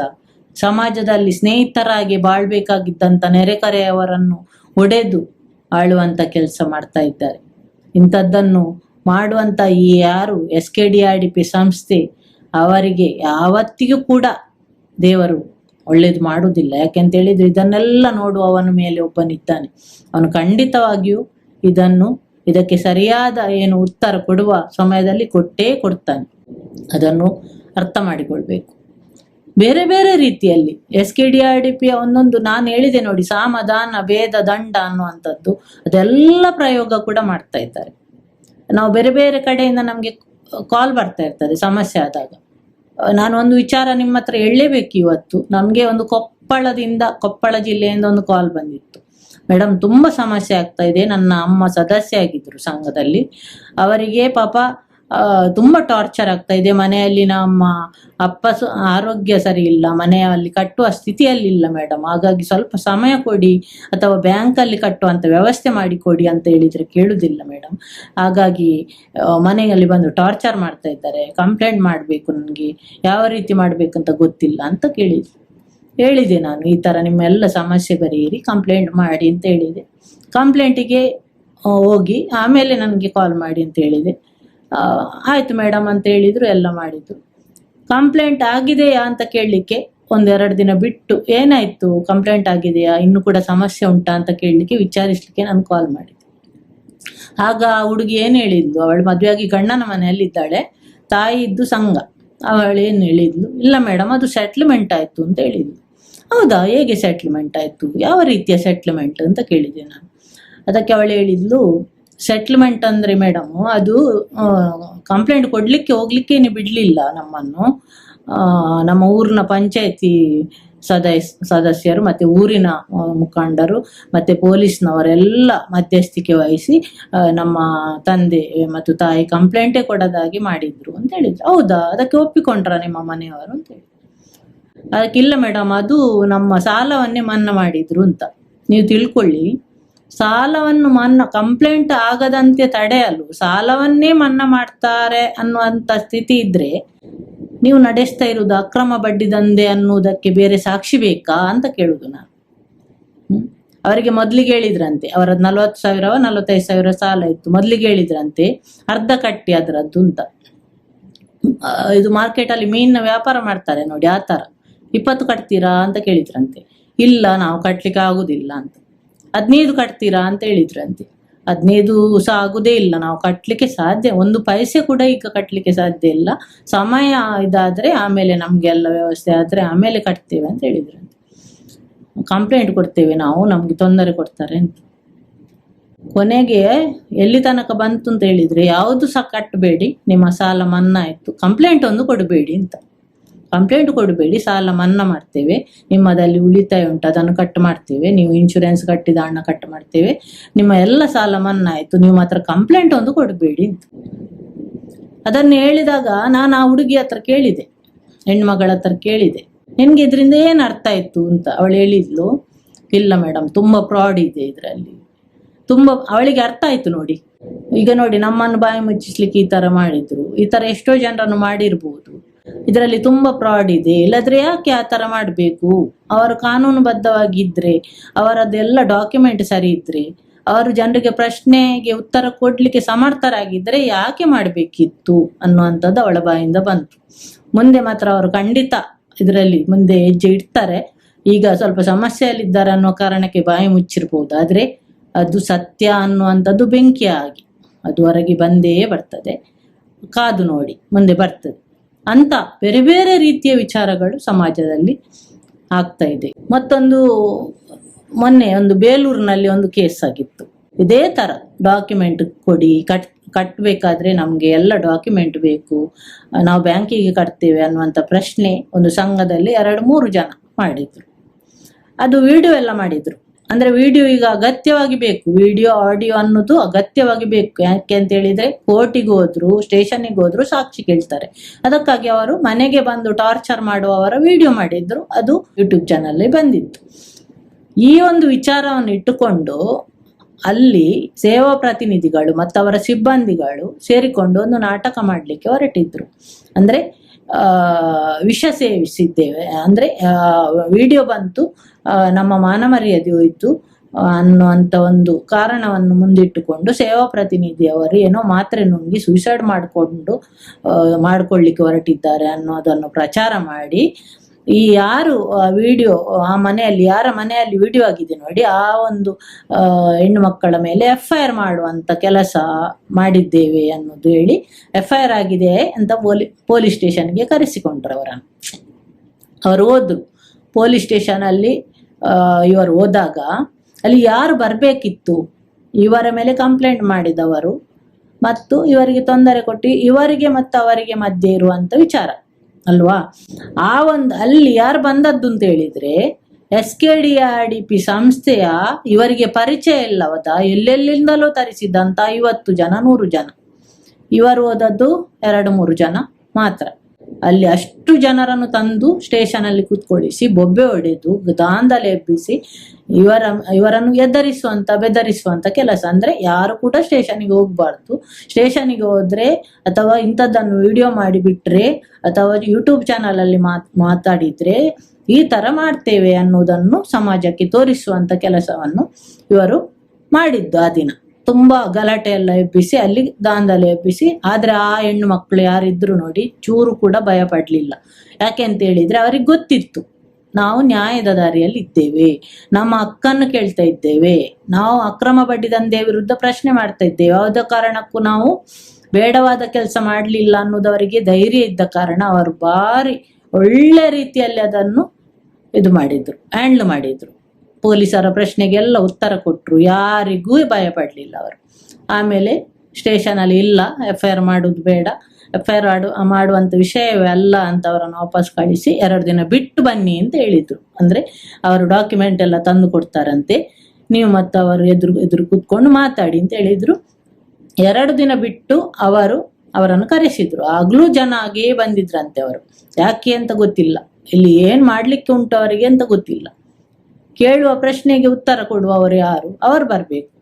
ಸಮಾಜದಲ್ಲಿ ಸ್ನೇಹಿತರಾಗಿ ಬಾಳ್ಬೇಕಾಗಿದ್ದಂಥ ನೆರೆಕರೆಯವರನ್ನು ಒಡೆದು ಆಳುವಂಥ ಕೆಲಸ ಮಾಡ್ತಾ ಇದ್ದಾರೆ. ಇಂಥದ್ದನ್ನು ಮಾಡುವಂತ ಈ ಯಾರು S K D R D P ಸಂಸ್ಥೆ, ಅವರಿಗೆ ಯಾವತ್ತಿಗೂ ಕೂಡ ದೇವರು ಒಳ್ಳೇದು ಮಾಡುವುದಿಲ್ಲ. ಯಾಕೆಂತ ಹೇಳಿದ್ರೆ ಇದನ್ನೆಲ್ಲ ನೋಡುವವನ ಮೇಲೆ ಒಬ್ಬನಿದ್ದಾನೆ ಅವನು ಖಂಡಿತವಾಗಿಯೂ ಇದನ್ನು, ಇದಕ್ಕೆ ಸರಿಯಾದ ಏನು ಉತ್ತರ ಕೊಡುವ ಸಮಯದಲ್ಲಿ ಕೊಟ್ಟೇ ಕೊಡ್ತಾನೆ. ಅದನ್ನು ಅರ್ಥ ಮಾಡಿಕೊಳ್ಬೇಕು. ಬೇರೆ ಬೇರೆ ರೀತಿಯಲ್ಲಿ S K D R D P ಒಂದೊಂದು ನಾನು ಹೇಳಿದೆ ನೋಡಿ ಸಾಮದಾನ ಭೇದ, ದಂಡ ಅನ್ನುವಂಥದ್ದು, ಅದೆಲ್ಲ ಪ್ರಯೋಗ ಕೂಡ ಮಾಡ್ತಾ ಇದ್ದಾರೆ. ನಾವು ಬೇರೆ ಬೇರೆ ಕಡೆಯಿಂದ ನಮಗೆ ಕಾಲ್ ಬರ್ತಾ ಇರ್ತದೆ, ಸಮಸ್ಯೆ ಆದಾಗ. ನಾನು ಒಂದು ವಿಚಾರ ನಿಮ್ಮ ಹತ್ರ ಹೇಳಲೇಬೇಕು ಇವತ್ತು. ನಮಗೆ ಒಂದು ಕೊಪ್ಪಳದಿಂದ, ಕೊಪ್ಪಳ ಜಿಲ್ಲೆಯಿಂದ ಒಂದು ಕಾಲ್ ಬಂದಿತ್ತು. ಮೇಡಮ್ ತುಂಬಾ ಸಮಸ್ಯೆ ಆಗ್ತಾ ಇದೆ. ನನ್ನ ಅಮ್ಮ ಸದಸ್ಯ ಆಗಿದ್ರು ಸಂಘದಲ್ಲಿ. ಅವರಿಗೆ ಪಾಪ ತುಂಬಾ ಟಾರ್ಚರ್ ಆಗ್ತಾ ಇದೆ. ಮನೆಯಲ್ಲಿ ನಮ್ಮ ಅಪ್ಪ ಆರೋಗ್ಯ ಸರಿ ಇಲ್ಲ. ಮನೆಯಲ್ಲಿ ಕಟ್ಟುವ ಸ್ಥಿತಿಯಲ್ಲಿ ಇಲ್ಲ ಮೇಡಮ್ ಹಾಗಾಗಿ ಸ್ವಲ್ಪ ಸಮಯ ಕೊಡಿ ಅಥವಾ ಬ್ಯಾಂಕ್ ಅಲ್ಲಿ ಕಟ್ಟುವಂತ ವ್ಯವಸ್ಥೆ ಮಾಡಿ ಕೊಡಿ ಅಂತ ಹೇಳಿದ್ರೆ ಕೇಳುದಿಲ್ಲ ಮೇಡಮ್ ಹಾಗಾಗಿ ಮನೆಯಲ್ಲಿ ಬಂದು ಟಾರ್ಚರ್ ಮಾಡ್ತಾ ಇದ್ದಾರೆ. ಕಂಪ್ಲೇಂಟ್ ಮಾಡಬೇಕು ನನಗೆ. ಯಾವ ರೀತಿ ಮಾಡ್ಬೇಕಂತ ಗೊತ್ತಿಲ್ಲ ಅಂತ ಕೇಳಿದ್ರು ಹೇಳಿದೆ ನಾನು, ಈ ತರ ನಿಮ್ಮೆಲ್ಲ ಸಮಸ್ಯೆ ಬರೆಯಿರಿ ಕಂಪ್ಲೇಂಟ್ ಮಾಡಿ ಅಂತ ಹೇಳಿದೆ. ಕಂಪ್ಲೇಂಟಿಗೆ ಹೋಗಿ ಆಮೇಲೆ ನನಗೆ ಕಾಲ್ ಮಾಡಿ ಅಂತ ಹೇಳಿದೆ. ಆಯ್ತು ಮೇಡಮ್ ಅಂತ ಹೇಳಿದ್ರು ಎಲ್ಲ ಮಾಡಿದ್ರು ಕಂಪ್ಲೇಂಟ್ ಆಗಿದೆಯಾ ಅಂತ ಕೇಳಲಿಕ್ಕೆ ಒಂದೆರಡು ದಿನ ಬಿಟ್ಟು, ಏನಾಯ್ತು? ಕಂಪ್ಲೇಂಟ್ ಆಗಿದೆಯಾ? ಇನ್ನು ಕೂಡ ಸಮಸ್ಯೆ ಉಂಟಾ ಅಂತ ಕೇಳಲಿಕ್ಕೆ ವಿಚಾರಿಸ್ಲಿಕ್ಕೆ ನಾನು ಕಾಲ್ ಮಾಡಿದ್ದೆ. ಆಗ ಆ ಹುಡುಗಿ ಏನು ಹೇಳಿದ್ಲು? ಅವಳು ಮದುವೆಯಾಗಿ ಗಂಡನ ಮನೆಯಲ್ಲಿ ಇದ್ದಾಳೆ ತಾಯಿ ಇದ್ದು ಸಂಘ. ಅವಳು ಏನು ಹೇಳಿದ್ಲು? ಇಲ್ಲ ಮೇಡಮ್, ಅದು ಸೆಟ್ಲ್ಮೆಂಟ್ ಆಯ್ತು ಅಂತ ಹೇಳಿದ್ಲು. ಹೌದಾ? ಹೇಗೆ ಸೆಟ್ಲ್ಮೆಂಟ್ ಆಯ್ತು? ಯಾವ ರೀತಿಯ ಸೆಟ್ಲ್ಮೆಂಟ್ ಅಂತ ಕೇಳಿದೆ ನಾನು. ಅದಕ್ಕೆ ಅವಳು ಹೇಳಿದ್ಲು ಸೆಟ್ಲ್ಮೆಂಟ್ ಅಂದ್ರೆ ಮೇಡಮ್ ಅದು ಕಂಪ್ಲೇಂಟ್ ಕೊಡ್ಲಿಕ್ಕೆ ಹೋಗ್ಲಿಕ್ಕೇನು ಬಿಡ್ಲಿಲ್ಲ ನಮ್ಮನ್ನು. ನಮ್ಮ ಊರಿನ ಪಂಚಾಯತಿ ಸದಸ್, ಸದಸ್ಯರು ಮತ್ತೆ ಊರಿನ ಮುಖಂಡರು ಮತ್ತೆ ಪೊಲೀಸ್ನವರೆಲ್ಲ ಮಧ್ಯಸ್ಥಿಕೆ ವಹಿಸಿ ನಮ್ಮ ತಂದೆ ಮತ್ತು ತಾಯಿ ಕಂಪ್ಲೇಂಟೇ ಕೊಡೋದಾಗಿ ಮಾಡಿದ್ರು ಅಂತ ಹೇಳಿದ್ರು. ಹೌದಾ? ಅದಕ್ಕೆ ಒಪ್ಪಿಕೊಂಡ್ರ ನಿಮ್ಮ ಮನೆಯವರು ಅಂತ ಹೇಳಿ ಅದಕ್ಕಿಲ್ಲ ಮೇಡಮ್ ಅದು ನಮ್ಮ ಸಾಲವನ್ನೇ ಮನ್ನಾ ಮಾಡಿದ್ರು ಅಂತ. ನೀವು ತಿಳ್ಕೊಳ್ಳಿ. ಸಾಲವನ್ನು ಮನ್ನಾ ಕಂಪ್ಲೇಂಟ್ ಆಗದಂತೆ ತಡೆಯಲು ಸಾಲವನ್ನೇ ಮನ್ನಾ ಮಾಡ್ತಾರೆ ಅನ್ನುವಂಥ ಸ್ಥಿತಿ ಇದ್ರೆ ನೀವು ನಡೆಸ್ತಾ ಇರುವುದು ಅಕ್ರಮ ಬಡ್ಡಿ ದಂಧೆ ಅನ್ನುವುದಕ್ಕೆ ಬೇರೆ ಸಾಕ್ಷಿ ಬೇಕಾ ಅಂತ ಕೇಳುದು ನಾನು. ಅವರಿಗೆ ಮೊದಲಿಗೆ ಹೇಳಿದ್ರಂತೆ, ಅವರದ್ದು ನಲ್ವತ್ತು ಸಾವಿರ, ನಲವತ್ತೈದು ಸಾವಿರ ಸಾಲ ಇತ್ತು. ಮೊದಲಿಗೆ ಹೇಳಿದ್ರಂತೆ, ಅರ್ಧ ಕಟ್ಟಿ ಅದರದ್ದು ಅಂತ. ಇದು ಮಾರ್ಕೆಟ್ ಅಲ್ಲಿ ಮೀನಿನ ವ್ಯಾಪಾರ ಮಾಡ್ತಾರೆ ನೋಡಿ, ಆ ಥರ. ಇಪ್ಪತ್ತು ಕಟ್ತೀರಾ ಅಂತ ಕೇಳಿದ್ರಂತೆ. ಇಲ್ಲ, ನಾವು ಕಟ್ಲಿಕ್ಕೆ ಆಗುದಿಲ್ಲ ಅಂತ. ಹದಿನೈದು ಕಟ್ತೀರಾ ಅಂತ ಹೇಳಿದ್ರಂತೆ. ಹದಿನೈದು ಸಹ ಆಗುದೇ ಇಲ್ಲ, ನಾವು ಕಟ್ಲಿಕ್ಕೆ ಸಾಧ್ಯ, ಒಂದು ಪೈಸೆ ಕೂಡ ಈಗ ಕಟ್ಲಿಕ್ಕೆ ಸಾಧ್ಯ ಇಲ್ಲ. ಸಮಯ ಇದಾದ್ರೆ ಆಮೇಲೆ ನಮ್ಗೆ ಎಲ್ಲ ವ್ಯವಸ್ಥೆ ಆದ್ರೆ ಆಮೇಲೆ ಕಟ್ತೇವೆ ಅಂತ ಹೇಳಿದ್ರಂತೆ. ಕಂಪ್ಲೇಂಟ್ ಕೊಡ್ತೇವೆ ನಾವು, ನಮ್ಗೆ ತೊಂದರೆ ಕೊಡ್ತಾರೆ ಅಂತ. ಕೊನೆಗೆ ಎಲ್ಲಿ ತನಕ ಬಂತು ಅಂತ ಹೇಳಿದ್ರೆ, ಯಾವುದು ಸಹ ಕಟ್ಟಬೇಡಿ ನಿಮ್ಮ ಸಾಲ ಮನ್ನಾ ಆಯ್ತು ಕಂಪ್ಲೇಂಟ್ ಒಂದು ಕೊಡಬೇಡಿ ಅಂತ. ಕಂಪ್ಲೇಂಟ್ ಕೊಡಬೇಡಿ, ಸಾಲ ಮನ್ನಾ ಮಾಡ್ತೇವೆ. ನಿಮ್ಮದಲ್ಲಿ ಉಳಿತಾಯ ಉಂಟು, ಅದನ್ನು ಕಟ್ ಮಾಡ್ತೇವೆ. ನೀವು ಇನ್ಶೂರೆನ್ಸ್ ಕಟ್ಟಿದ ಹಣ ಕಟ್ ಮಾಡ್ತೇವೆ. ನಿಮ್ಮ ಎಲ್ಲ ಸಾಲ ಮನ್ನಾ ಆಯ್ತು, ನೀವು ಮಾತ್ರ ಕಂಪ್ಲೇಂಟ್ ಒಂದು ಕೊಡಬೇಡಿ ಅಂತ. ಅದನ್ನು ಹೇಳಿದಾಗ ನಾನು ಆ ಹುಡುಗಿ ಹತ್ರ ಕೇಳಿದೆ ಹೆಣ್ಮಗಳ ಹತ್ರ ಕೇಳಿದೆ. ನಿನ್ಗೆ ಇದರಿಂದ ಏನು ಅರ್ಥ ಆಯ್ತು ಅಂತ ಅವಳು ಹೇಳಿದ್ಲು, ಇಲ್ಲ ಮೇಡಮ್ ತುಂಬ ಫ್ರಾಡ್ ಇದೆ ಇದರಲ್ಲಿ. ತುಂಬ, ಅವಳಿಗೆ ಅರ್ಥ ಆಯ್ತು ನೋಡಿ. ಈಗ ನೋಡಿ, ನಮ್ಮನ್ನು ಬಾಯಿ ಮುಚ್ಚಿಸ್ಲಿಕ್ಕೆ ಈ ತರ ಮಾಡಿದ್ರು. ಈ ತರ ಎಷ್ಟೋ ಜನರನ್ನು ಮಾಡಿರ್ಬೋದು. ಇದರಲ್ಲಿ ತುಂಬಾ ಫ್ರಾಡ್ ಇದೆ. ಇಲ್ಲದ್ರೆ ಯಾಕೆ ಆ ತರ ಮಾಡಬೇಕು? ಅವರು ಕಾನೂನುಬದ್ಧವಾಗಿದ್ರೆ, ಅವರದೆಲ್ಲ ಡಾಕ್ಯುಮೆಂಟ್ ಸರಿ ಇದ್ರೆ, ಅವರು ಜನರಿಗೆ ಪ್ರಶ್ನೆಗೆ ಉತ್ತರ ಕೊಡ್ಲಿಕ್ಕೆ ಸಮರ್ಥರಾಗಿದ್ರೆ ಯಾಕೆ ಮಾಡಬೇಕಿತ್ತು ಅನ್ನುವಂಥದ್ದು ಅವಳ ಬಾಯಿಂದ ಬಂತು. ಮುಂದೆ ಮಾತ್ರ ಅವರು ಖಂಡಿತ ಇದರಲ್ಲಿ ಮುಂದೆ ಹೆಜ್ಜೆ ಇಡ್ತಾರೆ. ಈಗ ಸ್ವಲ್ಪ ಸಮಸ್ಯೆಯಲ್ಲಿದ್ದಾರೆ ಅನ್ನೋ ಕಾರಣಕ್ಕೆ ಬಾಯಿ ಮುಚ್ಚಿರ್ಬೋದು. ಆದ್ರೆ ಅದು ಸತ್ಯ ಅನ್ನುವಂಥದ್ದು ಬೆಂಕಿ ಆಗಿ ಅದು ಹೊರಗೆ ಬಂದೇ ಬರ್ತದೆ. ಕಾದು ನೋಡಿ, ಮುಂದೆ ಬರ್ತದೆ. ಅಂತ ಬೇರೆ ಬೇರೆ ರೀತಿಯ ವಿಚಾರಗಳು ಸಮಾಜದಲ್ಲಿ ಆಗ್ತಾ ಇದೆ. ಮತ್ತೊಂದು ಮೊನ್ನೆ ಒಂದು ಬೇಲೂರಿನಲ್ಲಿ ಒಂದು ಕೇಸ್ ಆಗಿತ್ತು. ಇದೇ ತರ ಡಾಕ್ಯುಮೆಂಟ್ ಕೊಡಿ, ಕಟ್ ಕಟ್ಟಬೇಕಾದ್ರೆ ನಮಗೆ ಎಲ್ಲ ಡಾಕ್ಯುಮೆಂಟ್ ಬೇಕು. ನಾವು ಬ್ಯಾಂಕಿಗೆ ಕಟ್ತೇವೆ ಅನ್ನುವಂಥ ಪ್ರಶ್ನೆ ಒಂದು ಸಂಘದಲ್ಲಿ ಎರಡು ಮೂರು ಜನ ಮಾಡಿದ್ರು. ಅದು ವಿಡಿಯೋ ಎಲ್ಲ ಮಾಡಿದ್ರು. ಅಂದ್ರೆ ವಿಡಿಯೋ ಈಗ ಅಗತ್ಯವಾಗಿ ಬೇಕು. ವಿಡಿಯೋ, ಆಡಿಯೋ ಅನ್ನೋದು ಅಗತ್ಯವಾಗಿ ಬೇಕು. ಯಾಕೆ ಅಂತ ಹೇಳಿದ್ರೆ ಕೋರ್ಟಿಗೆ ಹೋದ್ರು ಸ್ಟೇಷನ್ಗೆ ಹೋದ್ರು ಸಾಕ್ಷಿ ಕೇಳ್ತಾರೆ. ಅದಕ್ಕಾಗಿ ಅವರು ಮನೆಗೆ ಬಂದು ಟಾರ್ಚರ್ ಮಾಡುವವರ ವಿಡಿಯೋ ಮಾಡಿದ್ರು. ಅದು ಯೂಟ್ಯೂಬ್ ಚಾನಲ್ಲಿ ಬಂದಿತ್ತು. ಈ ಒಂದು ವಿಚಾರವನ್ನು ಇಟ್ಟುಕೊಂಡು ಅಲ್ಲಿ ಸೇವಾ ಪ್ರತಿನಿಧಿಗಳು ಮತ್ತು ಅವರ ಸಿಬ್ಬಂದಿಗಳು ಸೇರಿಕೊಂಡು ಒಂದು ನಾಟಕ ಮಾಡಲಿಕ್ಕೆ ಹೊರಟಿದ್ರು. ಅಂದ್ರೆ ವಿಷ ಸೇವಿಸಿದ್ದೇವೆ. ಅಂದ್ರೆ ವಿಡಿಯೋ ಬಂತು. ನಮ್ಮ ಮಾನ ಮರ್ಯಾದೆ ಹೋಯಿತು ಅನ್ನುವಂಥ ಒಂದು ಕಾರಣವನ್ನು ಮುಂದಿಟ್ಟುಕೊಂಡು ಸೇವಾ ಪ್ರತಿನಿಧಿಯವರು ಏನೋ ಮಾತ್ರೆ ನುಂಗಿ ಸುಯಿಸೈಡ್ ಮಾಡಿಕೊಂಡು ಮಾಡಿಕೊಳ್ಳಿಕ್ಕೆ ಹೊರಟಿದ್ದಾರೆ ಅನ್ನೋದನ್ನು ಪ್ರಚಾರ ಮಾಡಿ, ಈ ಯಾರು ವಿಡಿಯೋ, ಆ ಮನೆಯಲ್ಲಿ, ಯಾರ ಮನೆಯಲ್ಲಿ ವಿಡಿಯೋ ಆಗಿದೆ ನೋಡಿ, ಆ ಒಂದು ಹೆಣ್ಣು ಮಕ್ಕಳ ಮೇಲೆ ಎಫ್ ಐ ಆರ್ ಕೆಲಸ ಮಾಡಿದ್ದೇವೆ ಅನ್ನೋದು ಹೇಳಿ ಎಫ್ ಐ ಆರ್ ಆಗಿದೆ ಅಂತ ಪೊಲಿ, ಪೊಲೀಸ್ ಸ್ಟೇಷನ್ಗೆ ಕರೆಸಿಕೊಂಡ್ರು ಅವರನ್ನು. ಅವರು ಹೋದ್ರು. ಪೊಲೀಸ್ ಸ್ಟೇಷನಲ್ಲಿ ಇವರು ಹೋದಾಗ ಅಲ್ಲಿ ಯಾರು ಬರಬೇಕಿತ್ತು, ಇವರ ಮೇಲೆ ಕಂಪ್ಲೇಂಟ್ ಮಾಡಿದವರು ಮತ್ತು ಇವರಿಗೆ ತೊಂದರೆ ಕೊಟ್ಟು ಇವರಿಗೆ ಮತ್ತು ಅವರಿಗೆ ಮಧ್ಯೆ ಇರುವಂತ ವಿಚಾರ, ಅಲ್ವಾ? ಆ ಒಂದು ಅಲ್ಲಿ ಯಾರು ಬಂದದ್ದು ಅಂತ ಹೇಳಿದ್ರೆ S K D R D P ಸಂಸ್ಥೆಯ ಇವರಿಗೆ ಪರಿಚಯ ಇಲ್ಲವದ, ಎಲ್ಲೆಲ್ಲಿಂದಲೂ ತರಿಸಿದಂತ ಐವತ್ತು ಜನ, ನೂರು ಜನ. ಇವರು ಹೋದದ್ದು ಎರಡು, ಮೂರು ಜನ ಮಾತ್ರ. ಅಲ್ಲಿ ಅಷ್ಟು ಜನರನ್ನು ತಂದು ಸ್ಟೇಷನ್ ಅಲ್ಲಿ ಕೂತ್ಕೊಳ್ಳಿಸಿ, ಬೊಬ್ಬೆ ಹೊಡೆದು ದಾಂಧಲೆ ಎಬ್ಬಿಸಿ, ಇವರ, ಇವರನ್ನು ಎದರಿಸುವಂತ, ಬೆದರಿಸುವಂತ ಕೆಲಸ. ಅಂದ್ರೆ ಯಾರು ಕೂಡ ಸ್ಟೇಷನ್ಗೆ ಹೋಗ್ಬಾರ್ದು. ಸ್ಟೇಷನ್ಗೆ ಹೋದ್ರೆ ಅಥವಾ ಇಂಥದ್ದನ್ನು ವಿಡಿಯೋ ಮಾಡಿ ಬಿಟ್ರೆ ಅಥವಾ ಯೂಟ್ಯೂಬ್ ಚಾನಲ್ ಅಲ್ಲಿ ಮಾತ್, ಮಾತಾಡಿದ್ರೆ ಈ ತರ ಮಾಡ್ತೇವೆ ಅನ್ನೋದನ್ನು ಸಮಾಜಕ್ಕೆ ತೋರಿಸುವಂತ ಕೆಲಸವನ್ನು ಇವರು ಮಾಡಿದ್ದು ಆ ದಿನ. ತುಂಬಾ ಗಲಾಟೆ ಎಲ್ಲ ಎಬ್ಬಿಸಿ, ಅಲ್ಲಿ ದಾಂಧಲೆ ಎಬ್ಬಿಸಿ, ಆದ್ರೆ ಆ ಹೆಣ್ಣು ಮಕ್ಕಳು ಯಾರಿದ್ರು ನೋಡಿ ಚೂರು ಕೂಡ ಭಯ ಪಡ್ಲಿಲ್ಲ. ಯಾಕೆ ಅಂತ ಹೇಳಿದ್ರೆ ಅವರಿಗೆ ಗೊತ್ತಿತ್ತು, ನಾವು ನ್ಯಾಯದ ದಾರಿಯಲ್ಲಿ ಇದ್ದೇವೆ, ನಮ್ಮ ಅಕ್ಕನ್ನು ಕೇಳ್ತಾ ಇದ್ದೇವೆ, ನಾವು ಅಕ್ರಮ ಬಡ್ಡಿ ದಂಧೆಯ ವಿರುದ್ಧ ಪ್ರಶ್ನೆ ಮಾಡ್ತಾ ಇದ್ದೇವೆ ಯಾವುದೇ ಕಾರಣಕ್ಕೂ ನಾವು ಬೇಡವಾದ ಕೆಲಸ ಮಾಡಲಿಲ್ಲ ಅನ್ನೋದವರಿಗೆ ಧೈರ್ಯ ಇದ್ದ ಕಾರಣ ಅವರು ಭಾರಿ ಒಳ್ಳೆ ರೀತಿಯಲ್ಲಿ ಅದನ್ನು ಇದು ಮಾಡಿದ್ರು ಹ್ಯಾಂಡ್ಲ್ ಮಾಡಿದ್ರು. ಪೊಲೀಸರ ಪ್ರಶ್ನೆಗೆಲ್ಲ ಉತ್ತರ ಕೊಟ್ಟರು ಯಾರಿಗೂ ಭಯ ಪಡಲಿಲ್ಲ ಅವರು. ಆಮೇಲೆ ಸ್ಟೇಷನಲ್ಲಿ ಇಲ್ಲ ಎಫ್ ಐ ಆರ್ ಮಾಡೋದು ಬೇಡ. ಎಫ್ ಐ ಆರ್ ಮಾಡು ಮಾಡುವಂಥ ವಿಷಯವೇ ಅಲ್ಲ ಅಂತ ಅವರನ್ನು ವಾಪಸ್ ಕಳಿಸಿ ಎರಡು ದಿನ ಬಿಟ್ಟು ಬನ್ನಿ ಅಂತ ಹೇಳಿದರು. ಅಂದರೆ ಅವರು ಡಾಕ್ಯುಮೆಂಟ್ ಎಲ್ಲ ತಂದು ಕೊಡ್ತಾರಂತೆ. ನೀವು ಮತ್ತು ಅವರು ಎದುರು ಎದುರು ಕೂತ್ಕೊಂಡು ಮಾತಾಡಿ ಅಂತ ಹೇಳಿದರು. ಎರಡು ದಿನ ಬಿಟ್ಟು ಅವರು ಅವರನ್ನು ಕರೆಸಿದ್ರು. ಆಗಲೂ ಜನ ಹಾಗೇ ಬಂದಿದ್ರಂತೆ ಅವರು. ಯಾಕೆ ಅಂತ ಗೊತ್ತಿಲ್ಲ. ಇಲ್ಲಿ ಏನು ಮಾಡ್ಲಿಕ್ಕೆ ಉಂಟು ಅವರಿಗೆ ಅಂತ ಗೊತ್ತಿಲ್ಲ. ಕೇಳುವ ಪ್ರಶ್ನೆಗೆ ಉತ್ತರ ಕೊಡುವವರು ಯಾರು? ಅವರು ಬರಬೇಕು.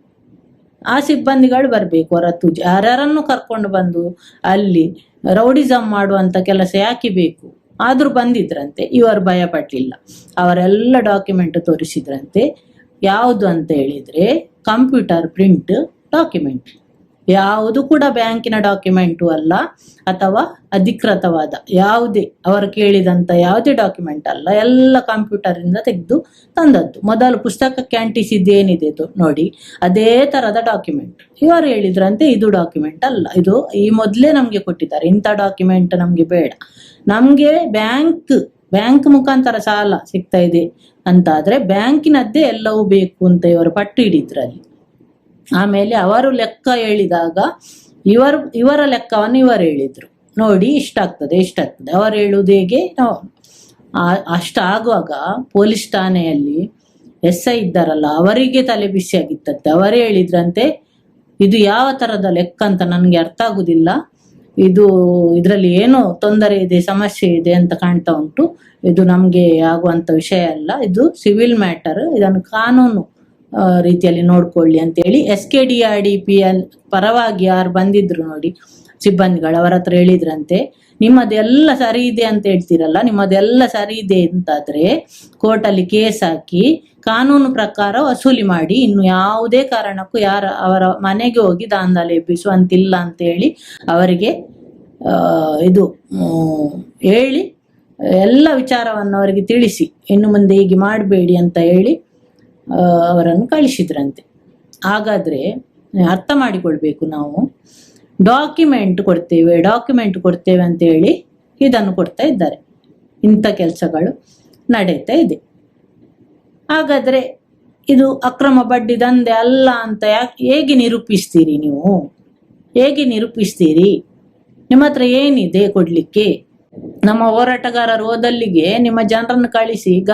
ಆ ಸಿಬ್ಬಂದಿಗಳು ಬರಬೇಕು ಹೊರತು. ಯಾರನ್ನು ಕರ್ಕೊಂಡು ಬಂದು ಅಲ್ಲಿ ರೌಡಿಸಮ್ ಮಾಡುವಂತ ಕೆಲಸ ಯಾಕೆ ಬೇಕು? ಆದ್ರೂ ಬಂದಿದ್ರಂತೆ. ಇವರು ಭಯ ಪಡ್ಲಿಲ್ಲ ಅವರೆಲ್ಲ ಡಾಕ್ಯುಮೆಂಟ್ ತೋರಿಸಿದ್ರಂತೆ. ಯಾವುದು ಅಂತ ಹೇಳಿದ್ರೆ ಕಂಪ್ಯೂಟರ್ ಪ್ರಿಂಟ್ ಡಾಕ್ಯುಮೆಂಟ್. ಯಾವುದು ಕೂಡ ಬ್ಯಾಂಕಿನ ಡಾಕ್ಯುಮೆಂಟು ಅಲ್ಲ, ಅಥವಾ ಅಧಿಕೃತವಾದ, ಯಾವುದೇ, ಅವರು ಕೇಳಿದಂತ ಯಾವುದೇ ಡಾಕ್ಯುಮೆಂಟ್ ಅಲ್ಲ, ಎಲ್ಲ ಕಂಪ್ಯೂಟರ್ ಇಂದ ತೆಗೆದು ತಂದದ್ದು. ಮೊದಲು ಪುಸ್ತಕಕ್ಕೆ ಅಂಟಿಸಿದ್ದು ಏನಿದೆ ಇದು ನೋಡಿ, ಅದೇ ತರದ ಡಾಕ್ಯುಮೆಂಟ್. ಇವರು ಹೇಳಿದ್ರಂತೆ ಇದು ಡಾಕ್ಯುಮೆಂಟ್ ಅಲ್ಲ, ಇದು ಈ ಮೊದಲೇ ನಮ್ಗೆ ಕೊಟ್ಟಿದ್ದಾರೆ, ಇಂಥ ಡಾಕ್ಯುಮೆಂಟ್ ನಮ್ಗೆ ಬೇಡ. ನಮ್ಗೆ ಬ್ಯಾಂಕ್ ಬ್ಯಾಂಕ್ ಮುಖಾಂತರ ಸಾಲ ಸಿಗ್ತಾ ಇದೆ ಅಂತ ಆದ್ರೆ ಬ್ಯಾಂಕಿನದ್ದೇ ಎಲ್ಲವೂ ಬೇಕು ಅಂತ ಇವರು ಪಟ್ಟು ಹಿಡಿದ್ರಲ್ಲಿ. ಆಮೇಲೆ ಅವರು ಲೆಕ್ಕ ಹೇಳಿದಾಗ ಇವರು, ಇವರ ಲೆಕ್ಕವನ್ನು ಇವರು ಹೇಳಿದ್ರು. ನೋಡಿ ಇಷ್ಟಾಗ್ತದೆ ಇಷ್ಟಾಗ್ತದೆ ಅವರು ಹೇಳುವುದು ಹೇಗೆ? ನಾವು ಆಗುವಾಗ ಅಷ್ಟಾಗುವಾಗ ಪೊಲೀಸ್ ಠಾಣೆಯಲ್ಲಿ ಎಸ್ ಐ ಇದ್ದಾರಲ್ಲ, ಅವರಿಗೆ ತಲೆ ಬಿಸಿಯಾಗಿತ್ತಂತೆ. ಅವರೇ ಹೇಳಿದ್ರಂತೆ, ಇದು ಯಾವ ತರದ ಲೆಕ್ಕ ಅಂತ ನನಗೆ ಅರ್ಥ ಆಗುದಿಲ್ಲ. ಇದು, ಇದರಲ್ಲಿ ಏನೋ ತೊಂದರೆ ಇದೆ, ಸಮಸ್ಯೆ ಇದೆ ಅಂತ ಕಾಣ್ತಾ ಉಂಟು. ಇದು ನಮಗೆ ಆಗುವಂತ ವಿಷಯ ಅಲ್ಲ. ಇದು ಸಿವಿಲ್ ಮ್ಯಾಟರ್, ಇದನ್ನು ಕಾನೂನು ರೀತಿಯಲ್ಲಿ ನೋಡ್ಕೊಳ್ಳಿ ಅಂತ ಹೇಳಿ S K D R D P L ಪರವಾಗಿ ಯಾರು ಬಂದಿದ್ರು ನೋಡಿ, ಸಿಬ್ಬಂದಿಗಳು ಅವರ ಹತ್ರ ಹೇಳಿದ್ರಂತೆ, ನಿಮ್ಮದೆಲ್ಲ ಸರಿ ಇದೆ ಅಂತ ಹೇಳ್ತೀರಲ್ಲ, ನಿಮ್ಮದೆಲ್ಲ ಸರಿ ಇದೆ ಅಂತಾದ್ರೆ ಕೋರ್ಟಲ್ಲಿ ಕೇಸ್ ಹಾಕಿ ಕಾನೂನು ಪ್ರಕಾರ ವಸೂಲಿ ಮಾಡಿ, ಇನ್ನು ಯಾವುದೇ ಕಾರಣಕ್ಕೂ ಯಾರ ಅವರ ಮನೆಗೆ ಹೋಗಿ ದಾಂಧಲೆ ಎಬ್ಬಿಸುವಂತಿಲ್ಲ ಅಂತ ಹೇಳಿ ಅವರಿಗೆ ಇದು ಹೇಳಿ, ಎಲ್ಲ ವಿಚಾರವನ್ನು ಅವರಿಗೆ ತಿಳಿಸಿ, ಇನ್ನು ಮುಂದೆ ಹೀಗೆ ಮಾಡಬೇಡಿ ಅಂತ ಹೇಳಿ ಅವರನ್ನು ಕಳಿಸಿದ್ರಂತೆ. ಹಾಗಾದ್ರೆ ಅರ್ಥ ಮಾಡಿಕೊಳ್ಬೇಕು ನಾವು. ಡಾಕ್ಯುಮೆಂಟ್ ಕೊಡ್ತೇವೆ ಡಾಕ್ಯುಮೆಂಟ್ ಕೊಡ್ತೇವೆ ಅಂತ ಹೇಳಿ ಇದನ್ನು ಕೊಡ್ತಾ ಇದ್ದಾರೆ. ಇಂಥ ಕೆಲಸಗಳು ನಡೀತಾ ಇದೆ. ಹಾಗಾದ್ರೆ ಇದು ಅಕ್ರಮ ಬಡ್ಡಿ ದಂಧೆ ಅಲ್ಲ ಅಂತ ಯಾಕೆ, ಹೇಗೆ ನಿರೂಪಿಸ್ತೀರಿ ನೀವು? ಹೇಗೆ ನಿರೂಪಿಸ್ತೀರಿ? ನಿಮ್ಮ ಹತ್ರ ಏನಿದೆ ಕೊಡ್ಲಿಕ್ಕೆ? ನಮ್ಮ ಹೋರಾಟಗಾರರು ಹೋದಲ್ಲಿಗೆ ನಿಮ್ಮ ಜನರನ್ನು ಕಳಿಸಿ, ಗ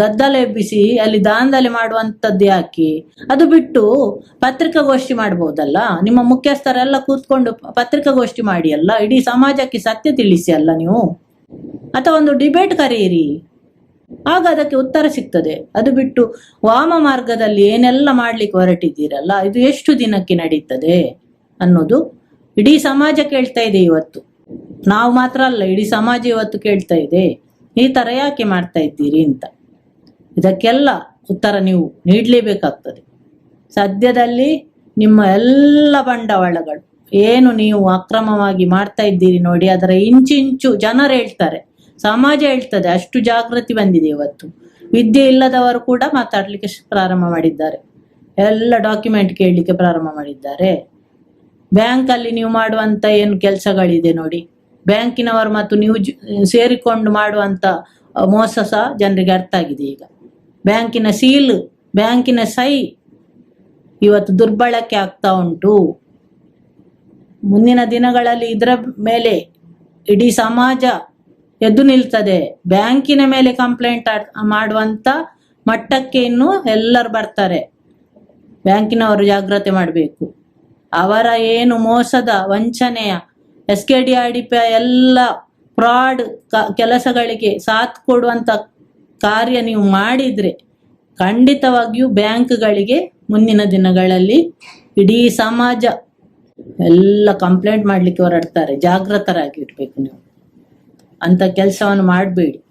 ಗದ್ದಲ ಎಬ್ಬಿಸಿ, ಅಲ್ಲಿ ದಾಂಧಲೆ ಮಾಡುವಂಥದ್ದು ಯಾಕೆ? ಅದು ಬಿಟ್ಟು ಪತ್ರಿಕಾಗೋಷ್ಠಿ ಮಾಡ್ಬೋದಲ್ಲ? ನಿಮ್ಮ ಮುಖ್ಯಸ್ಥರೆಲ್ಲ ಕೂತ್ಕೊಂಡು ಪತ್ರಿಕಾಗೋಷ್ಠಿ ಮಾಡಿ ಅಲ್ಲ? ಇಡೀ ಸಮಾಜಕ್ಕೆ ಸತ್ಯ ತಿಳಿಸಿ ಅಲ್ಲ ನೀವು? ಅಥವಾ ಒಂದು ಡಿಬೇಟ್ ಕರೆಯಿರಿ? ಆಗ ಅದಕ್ಕೆ ಉತ್ತರ ಸಿಗ್ತದೆ. ಅದು ಬಿಟ್ಟು ವಾಮ ಮಾರ್ಗದಲ್ಲಿ ಏನೆಲ್ಲ ಮಾಡ್ಲಿಕ್ಕೆ ಹೊರಟಿದ್ದೀರಲ್ಲ, ಇದು ಎಷ್ಟು ದಿನಕ್ಕೆ ನಡೀತದೆ ಅನ್ನೋದು ಇಡೀ ಸಮಾಜ ಕೇಳ್ತಾ ಇದೆ ಇವತ್ತು. ನಾವು ಮಾತ್ರ ಅಲ್ಲ, ಇಡೀ ಸಮಾಜ ಇವತ್ತು ಕೇಳ್ತಾ ಇದೆ, ಈ ತರ ಯಾಕೆ ಮಾಡ್ತಾ ಇದ್ದೀರಿ ಅಂತ. ಇದಕ್ಕೆಲ್ಲ ಉತ್ತರ ನೀವು ನೀಡಲೇಬೇಕಾಗ್ತದೆ. ಸದ್ಯದಲ್ಲಿ ನಿಮ್ಮ ಎಲ್ಲ ಬಂಡವಾಳಗಳು, ಏನು ನೀವು ಅಕ್ರಮವಾಗಿ ಮಾಡ್ತಾ ಇದ್ದೀರಿ ನೋಡಿ, ಅದರ ಇಂಚಿಂಚು ಜನರು ಹೇಳ್ತಾರೆ, ಸಮಾಜ ಹೇಳ್ತದೆ, ಅಷ್ಟು ಜಾಗೃತಿ ಬಂದಿದೆ ಇವತ್ತು. ವಿದ್ಯೆ ಇಲ್ಲದವರು ಕೂಡ ಮಾತಾಡ್ಲಿಕ್ಕೆ ಪ್ರಾರಂಭ ಮಾಡಿದ್ದಾರೆ. ಎಲ್ಲ ಡಾಕ್ಯುಮೆಂಟ್ ಕೇಳಲಿಕ್ಕೆ ಪ್ರಾರಂಭ ಮಾಡಿದ್ದಾರೆ. ಬ್ಯಾಂಕ್ ಅಲ್ಲಿ ನೀವು ಮಾಡುವಂತ ಏನು ಕೆಲಸಗಳಿದೆ ನೋಡಿ. ಬ್ಯಾಂಕಿನವರು ಮತ್ತು ನೀವು ಸೇರಿಕೊಂಡು ಮಾಡುವಂತ ಮೋಸ ಸಹ ಜನರಿಗೆ ಅರ್ಥ ಆಗಿದೆ ಈಗ. ಬ್ಯಾಂಕಿನ ಸೀಲ್, ಬ್ಯಾಂಕಿನ ಸೈ ಇವತ್ತು ದುರ್ಬಳಕೆ ಆಗ್ತಾ ಉಂಟು. ಮುಂದಿನ ದಿನಗಳಲ್ಲಿ ಇದರ ಮೇಲೆ ಇಡೀ ಸಮಾಜ ಎದ್ದು ನಿಲ್ತದೆ. ಬ್ಯಾಂಕಿನ ಮೇಲೆ ಕಂಪ್ಲೇಂಟ್ ಮಾಡುವಂತ ಮಟ್ಟಕ್ಕೆ ಇನ್ನು ಎಲ್ಲರು ಬರ್ತಾರೆ. ಬ್ಯಾಂಕಿನವರು ಜಾಗ್ರತೆ ಮಾಡಬೇಕು. ಅವರ ಏನು ಮೋಸದ ವಂಚನೆಯ S K D R D P ಎಲ್ಲ ಫ್ರಾಡ್ ಕೆಲಸಗಳಿಗೆ ಸಾಥ್ ಕೊಡುವಂತ ಕಾರ್ಯ ನೀವು ಮಾಡಿದ್ರೆ ಖಂಡಿತವಾಗಿಯೂ ಬ್ಯಾಂಕ್ಗಳಿಗೆ ಮುಂದಿನ ದಿನಗಳಲ್ಲಿ ಇಡೀ ಸಮಾಜ ಎಲ್ಲ ಕಂಪ್ಲೇಂಟ್ ಮಾಡ್ಲಿಕ್ಕೆ ಹೊರಡ್ತಾರೆ. ಜಾಗೃತರಾಗಿರ್ಬೇಕು ನೀವು. ಅಂತ ಕೆಲಸವನ್ನು ಮಾಡಬೇಡಿ.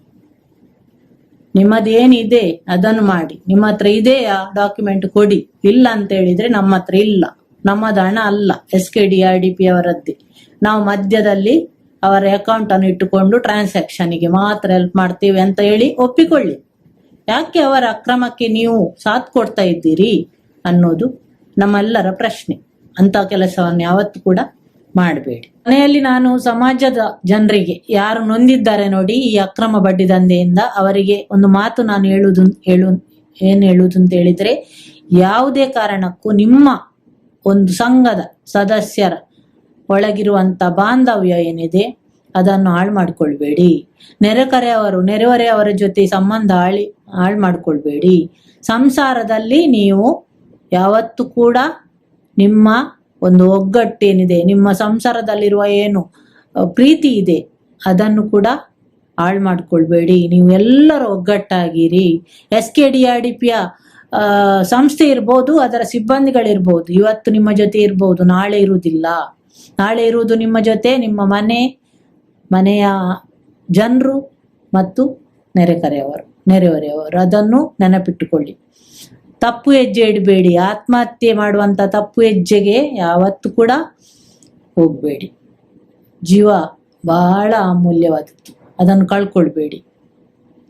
ನಿಮ್ಮದೇನಿದೆ ಅದನ್ನು ಮಾಡಿ. ನಿಮ್ಮ ಹತ್ರ ಇದೆಯಾ ಡಾಕ್ಯುಮೆಂಟ್ ಕೊಡಿ. ಇಲ್ಲ ಅಂತ ಹೇಳಿದ್ರೆ ನಮ್ಮ ಹತ್ರ ಇಲ್ಲ. ನಮ್ಮದು ಹಣ ಅಲ್ಲ S K D R D P ಅವರದ್ದೇ. ನಾವು ಮಧ್ಯದಲ್ಲಿ ಅವರ ಅಕೌಂಟ್ ಅನ್ನು ಇಟ್ಟುಕೊಂಡು ಟ್ರಾನ್ಸಾಕ್ಷನ್ಗೆ ಮಾತ್ರ ಹೆಲ್ಪ್ ಮಾಡ್ತೀವಿ ಅಂತ ಹೇಳಿ ಒಪ್ಪಿಕೊಳ್ಳಿ. ಯಾಕೆ ಅವರ ಅಕ್ರಮಕ್ಕೆ ನೀವು ಸಾಥ್ ಕೊಡ್ತಾ ಇದ್ದೀರಿ ಅನ್ನೋದು ನಮ್ಮೆಲ್ಲರ ಪ್ರಶ್ನೆ. ಅಂತ ಕೆಲಸವನ್ನು ಯಾವತ್ತು ಕೂಡ ಮಾಡಬೇಡಿ. ಮನೆಯಲ್ಲಿ ನಾನು ಸಮಾಜದ ಜನರಿಗೆ ಯಾರು ನೊಂದಿದ್ದಾರೆ ನೋಡಿ, ಈ ಅಕ್ರಮ ಬಡ್ಡಿ ದಂಧೆಯಿಂದ ಅವರಿಗೆ ಒಂದು ಮಾತು ನಾನು ಹೇಳುವುದು ಹೇಳು, ಏನ್ ಹೇಳುವುದು ಅಂತ ಹೇಳಿದ್ರೆ, ಯಾವುದೇ ಕಾರಣಕ್ಕೂ ನಿಮ್ಮ ಒಂದು ಸಂಘದ ಸದಸ್ಯರ ಒಳಗಿರುವಂತ ಬಾಂಧವ್ಯ ಏನಿದೆ, ಅದನ್ನು ಹಾಳು ಮಾಡ್ಕೊಳ್ಬೇಡಿ. ನೆರೆಕರೆಯವರು ನೆರೆಹೊರೆಯವರ ಜೊತೆ ಸಂಬಂಧ ಹಾಳಿ, ಹಾಳು ಮಾಡ್ಕೊಳ್ಬೇಡಿ. ಸಂಸಾರದಲ್ಲಿ ನೀವು ಯಾವತ್ತೂ ಕೂಡ ನಿಮ್ಮ ಒಂದು ಒಗ್ಗಟ್ಟೇನಿದೆ ನಿಮ್ಮ ಸಂಸಾರದಲ್ಲಿರುವ ಏನು ಪ್ರೀತಿ ಇದೆ, ಅದನ್ನು ಕೂಡ ಹಾಳು ಮಾಡ್ಕೊಳ್ಬೇಡಿ. ನೀವು ಎಲ್ಲರೂ ಒಗ್ಗಟ್ಟಾಗಿರಿ. S K D R D ಪಿಯ ಸಂಸ್ಥೆ ಇರ್ಬೋದು, ಅದರ ಸಿಬ್ಬಂದಿಗಳಿರ್ಬೋದು. ಇವತ್ತು ನಿಮ್ಮ ಜೊತೆ ಇರ್ಬೋದು, ನಾಳೆ ಇರುವುದಿಲ್ಲ. ನಾಳೆ ಇರುವುದು ನಿಮ್ಮ ಜೊತೆ, ನಿಮ್ಮ ಮನೆ, ಮನೆಯ ಜನರು ಮತ್ತು ನೆರೆಕರೆಯವರು, ನೆರೆಹೊರೆಯವರು. ಅದನ್ನು ನೆನಪಿಟ್ಟುಕೊಳ್ಳಿ. ತಪ್ಪು ಹೆಜ್ಜೆ ಇಡಬೇಡಿ. ಆತ್ಮಹತ್ಯೆ ಮಾಡುವಂಥ ತಪ್ಪು ಹೆಜ್ಜೆಗೆ ಯಾವತ್ತೂ ಕೂಡ ಹೋಗಬೇಡಿ. ಜೀವ ಬಹಳ ಅಮೂಲ್ಯವಾದದ್ದು. ಅದನ್ನು ಕಳ್ಕೊಳ್ಬೇಡಿ.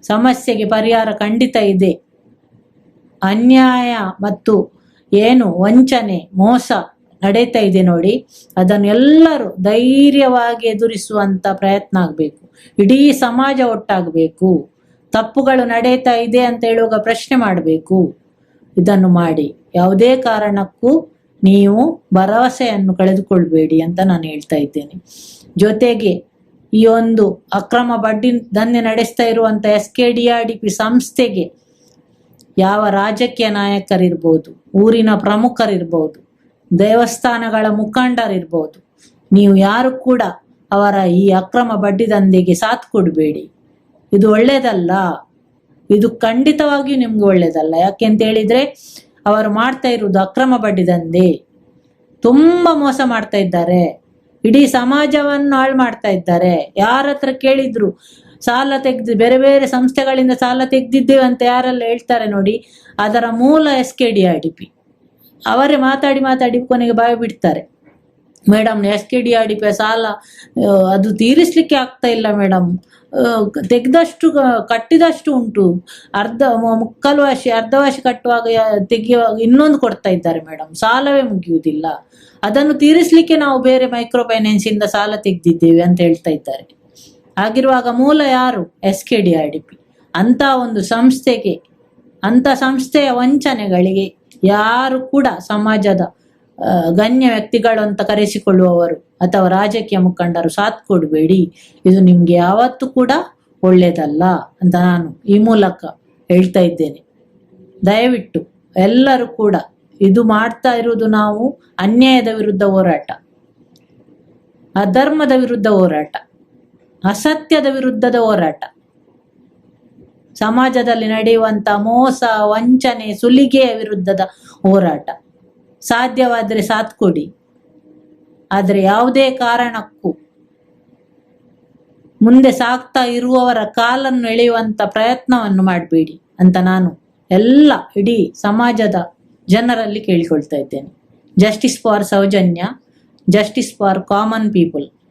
ಸಮಸ್ಯೆಗೆ ಪರಿಹಾರ ಖಂಡಿತ ಇದೆ. ಅನ್ಯಾಯ ಮತ್ತು ಏನು ವಂಚನೆ, ಮೋಸ ನಡೀತಾ ಇದೆ ನೋಡಿ, ಅದನ್ನು ಎಲ್ಲರೂ ಧೈರ್ಯವಾಗಿ ಎದುರಿಸುವಂತ ಪ್ರಯತ್ನ ಆಗಬೇಕು. ಇಡೀ ಸಮಾಜ ಒಟ್ಟಾಗಬೇಕು. ತಪ್ಪುಗಳು ನಡೀತಾ ಇದೆ ಅಂತ ಹೇಳುವಾಗ ಪ್ರಶ್ನೆ ಮಾಡಬೇಕು. ಇದನ್ನು ಮಾಡಿ. ಯಾವುದೇ ಕಾರಣಕ್ಕೂ ನೀವು ಭರವಸೆಯನ್ನು ಕಳೆದುಕೊಳ್ಬೇಡಿ ಅಂತ ನಾನು ಹೇಳ್ತಾ ಇದ್ದೇನೆ. ಜೊತೆಗೆ ಈ ಒಂದು ಅಕ್ರಮ ಬಡ್ಡಿ ದಂಧೆ ನಡೆಸ್ತಾ ಇರುವಂಥ S K D R D P ಸಂಸ್ಥೆಗೆ ಯಾವ ರಾಜಕೀಯ ನಾಯಕರಿರ್ಬೋದು, ಊರಿನ ಪ್ರಮುಖರಿರ್ಬೋದು, ದೇವಸ್ಥಾನಗಳ ಮುಖಂಡರಿರ್ಬೋದು, ನೀವು ಯಾರು ಕೂಡ ಅವರ ಈ ಅಕ್ರಮ ಬಡ್ಡಿ ದಂಧೆಗೆ ಸಾಥ್ ಕೊಡಬೇಡಿ. ಇದು ಒಳ್ಳೇದಲ್ಲ. ಇದು ಖಂಡಿತವಾಗಿಯೂ ನಿಮ್ಗೆ ಒಳ್ಳೇದಲ್ಲ. ಯಾಕೆ ಅಂತ ಹೇಳಿದ್ರೆ, ಅವರು ಮಾಡ್ತಾ ಇರುವುದು ಅಕ್ರಮ ಬಡ್ಡಿ ದಂಧೆ ತುಂಬಾ ಮೋಸ ಮಾಡ್ತಾ ಇದ್ದಾರೆ. ಇಡೀ ಸಮಾಜವನ್ನು ಹಾಳು ಮಾಡ್ತಾ ಇದ್ದಾರೆ. ಯಾರ ಹತ್ರ ಕೇಳಿದ್ರು ಸಾಲ ತೆಗೆದು ಬೇರೆ ಬೇರೆ ಸಂಸ್ಥೆಗಳಿಂದ ಸಾಲ ತೆಗೆದಿದ್ದೇವೆ ಅಂತ ಯಾರೆಲ್ಲ ಹೇಳ್ತಾರೆ ನೋಡಿ, ಅದರ ಮೂಲ S K D R D P. ಅವರೇ ಮಾತಾಡಿ ಮಾತಾಡಿ ಕೊನೆಗೆ ಬಾಯಿ ಬಿಡ್ತಾರೆ. Madam S K D R D P ಸಾಲ ಅದು ತೀರಿಸ್ಲಿಕ್ಕೆ ಆಗ್ತಾ ಇಲ್ಲ ಮೇಡಮ್ ತೆಗೆದಷ್ಟು ಕಟ್ಟಿದಷ್ಟು ಉಂಟು. ಅರ್ಧ ಮುಕ್ಕಾಲು ವಾಶಿ ಅರ್ಧ ವಾಶಿ ಕಟ್ಟುವಾಗ ತೆಗೆಯುವಾಗ ಇನ್ನೊಂದು ಕೊಡ್ತಾ ಇದ್ದಾರೆ ಮೇಡಮ್ ಸಾಲವೇ ಮುಗಿಯುವುದಿಲ್ಲ. ಅದನ್ನು ತೀರಿಸ್ಲಿಕ್ಕೆ ನಾವು ಬೇರೆ ಮೈಕ್ರೋ ಫೈನಾನ್ಸ್ ಇಂದ ಸಾಲ ತೆಗೆದಿದ್ದೇವೆ ಅಂತ ಹೇಳ್ತಾ ಇದ್ದಾರೆ. ಆಗಿರುವಾಗ ಮೂಲ ಯಾರು? S K D R D P ಅಂತ ಒಂದು ಸಂಸ್ಥೆಗೆ ಅಂತ ಸಂಸ್ಥೆಯ ವಂಚನೆಗಳಿಗೆ ಯಾರು ಕೂಡ ಸಮಾಜದ ಗಣ್ಯ ವ್ಯಕ್ತಿಗಳು ಅಂತ ಕರೆಸಿಕೊಳ್ಳುವವರು ಅಥವಾ ರಾಜಕೀಯ ಮುಖಂಡರು ಸಾಥ್ ಕೊಡಬೇಡಿ. ಇದು ನಿಮ್ಗೆ ಯಾವತ್ತೂ ಕೂಡ ಒಳ್ಳೆಯದಲ್ಲ ಅಂತ ನಾನು ಈ ಮೂಲಕ ಹೇಳ್ತಾ ಇದ್ದೇನೆ. ದಯವಿಟ್ಟು ಎಲ್ಲರೂ ಕೂಡ ಇದು ಮಾಡ್ತಾ ಇರುವುದು ನಾವು ಅನ್ಯಾಯದ ವಿರುದ್ಧ ಹೋರಾಟ, ಅಧರ್ಮದ ವಿರುದ್ಧ ಹೋರಾಟ. ಅಸತ್ಯದ ವಿರುದ್ಧದ ಹೋರಾಟ. ಸಮಾಜದಲ್ಲಿ ನಡೆಯುವಂತ ಮೋಸ, ವಂಚನೆ, ಸುಲಿಗೆಯ ವಿರುದ್ಧದ ಹೋರಾಟ. ಸಾಧ್ಯವಾದರೆ ಸಾಥ್ ಕೊಡಿ. ಆದರೆ ಯಾವುದೇ ಕಾರಣಕ್ಕೂ ಮುಂದೆ ಸಾಕ್ತಾ ಇರುವವರ ಕಾಲನ್ನು ಎಳೆಯುವಂತ ಪ್ರಯತ್ನವನ್ನು ಮಾಡಬೇಡಿ ಅಂತ ನಾನು ಎಲ್ಲ ಇಡೀ ಸಮಾಜದ ಜನರಲ್ಲಿ ಕೇಳಿಕೊಳ್ತಾ ಇದ್ದೇನೆ. Justice for Soujanya justice for common people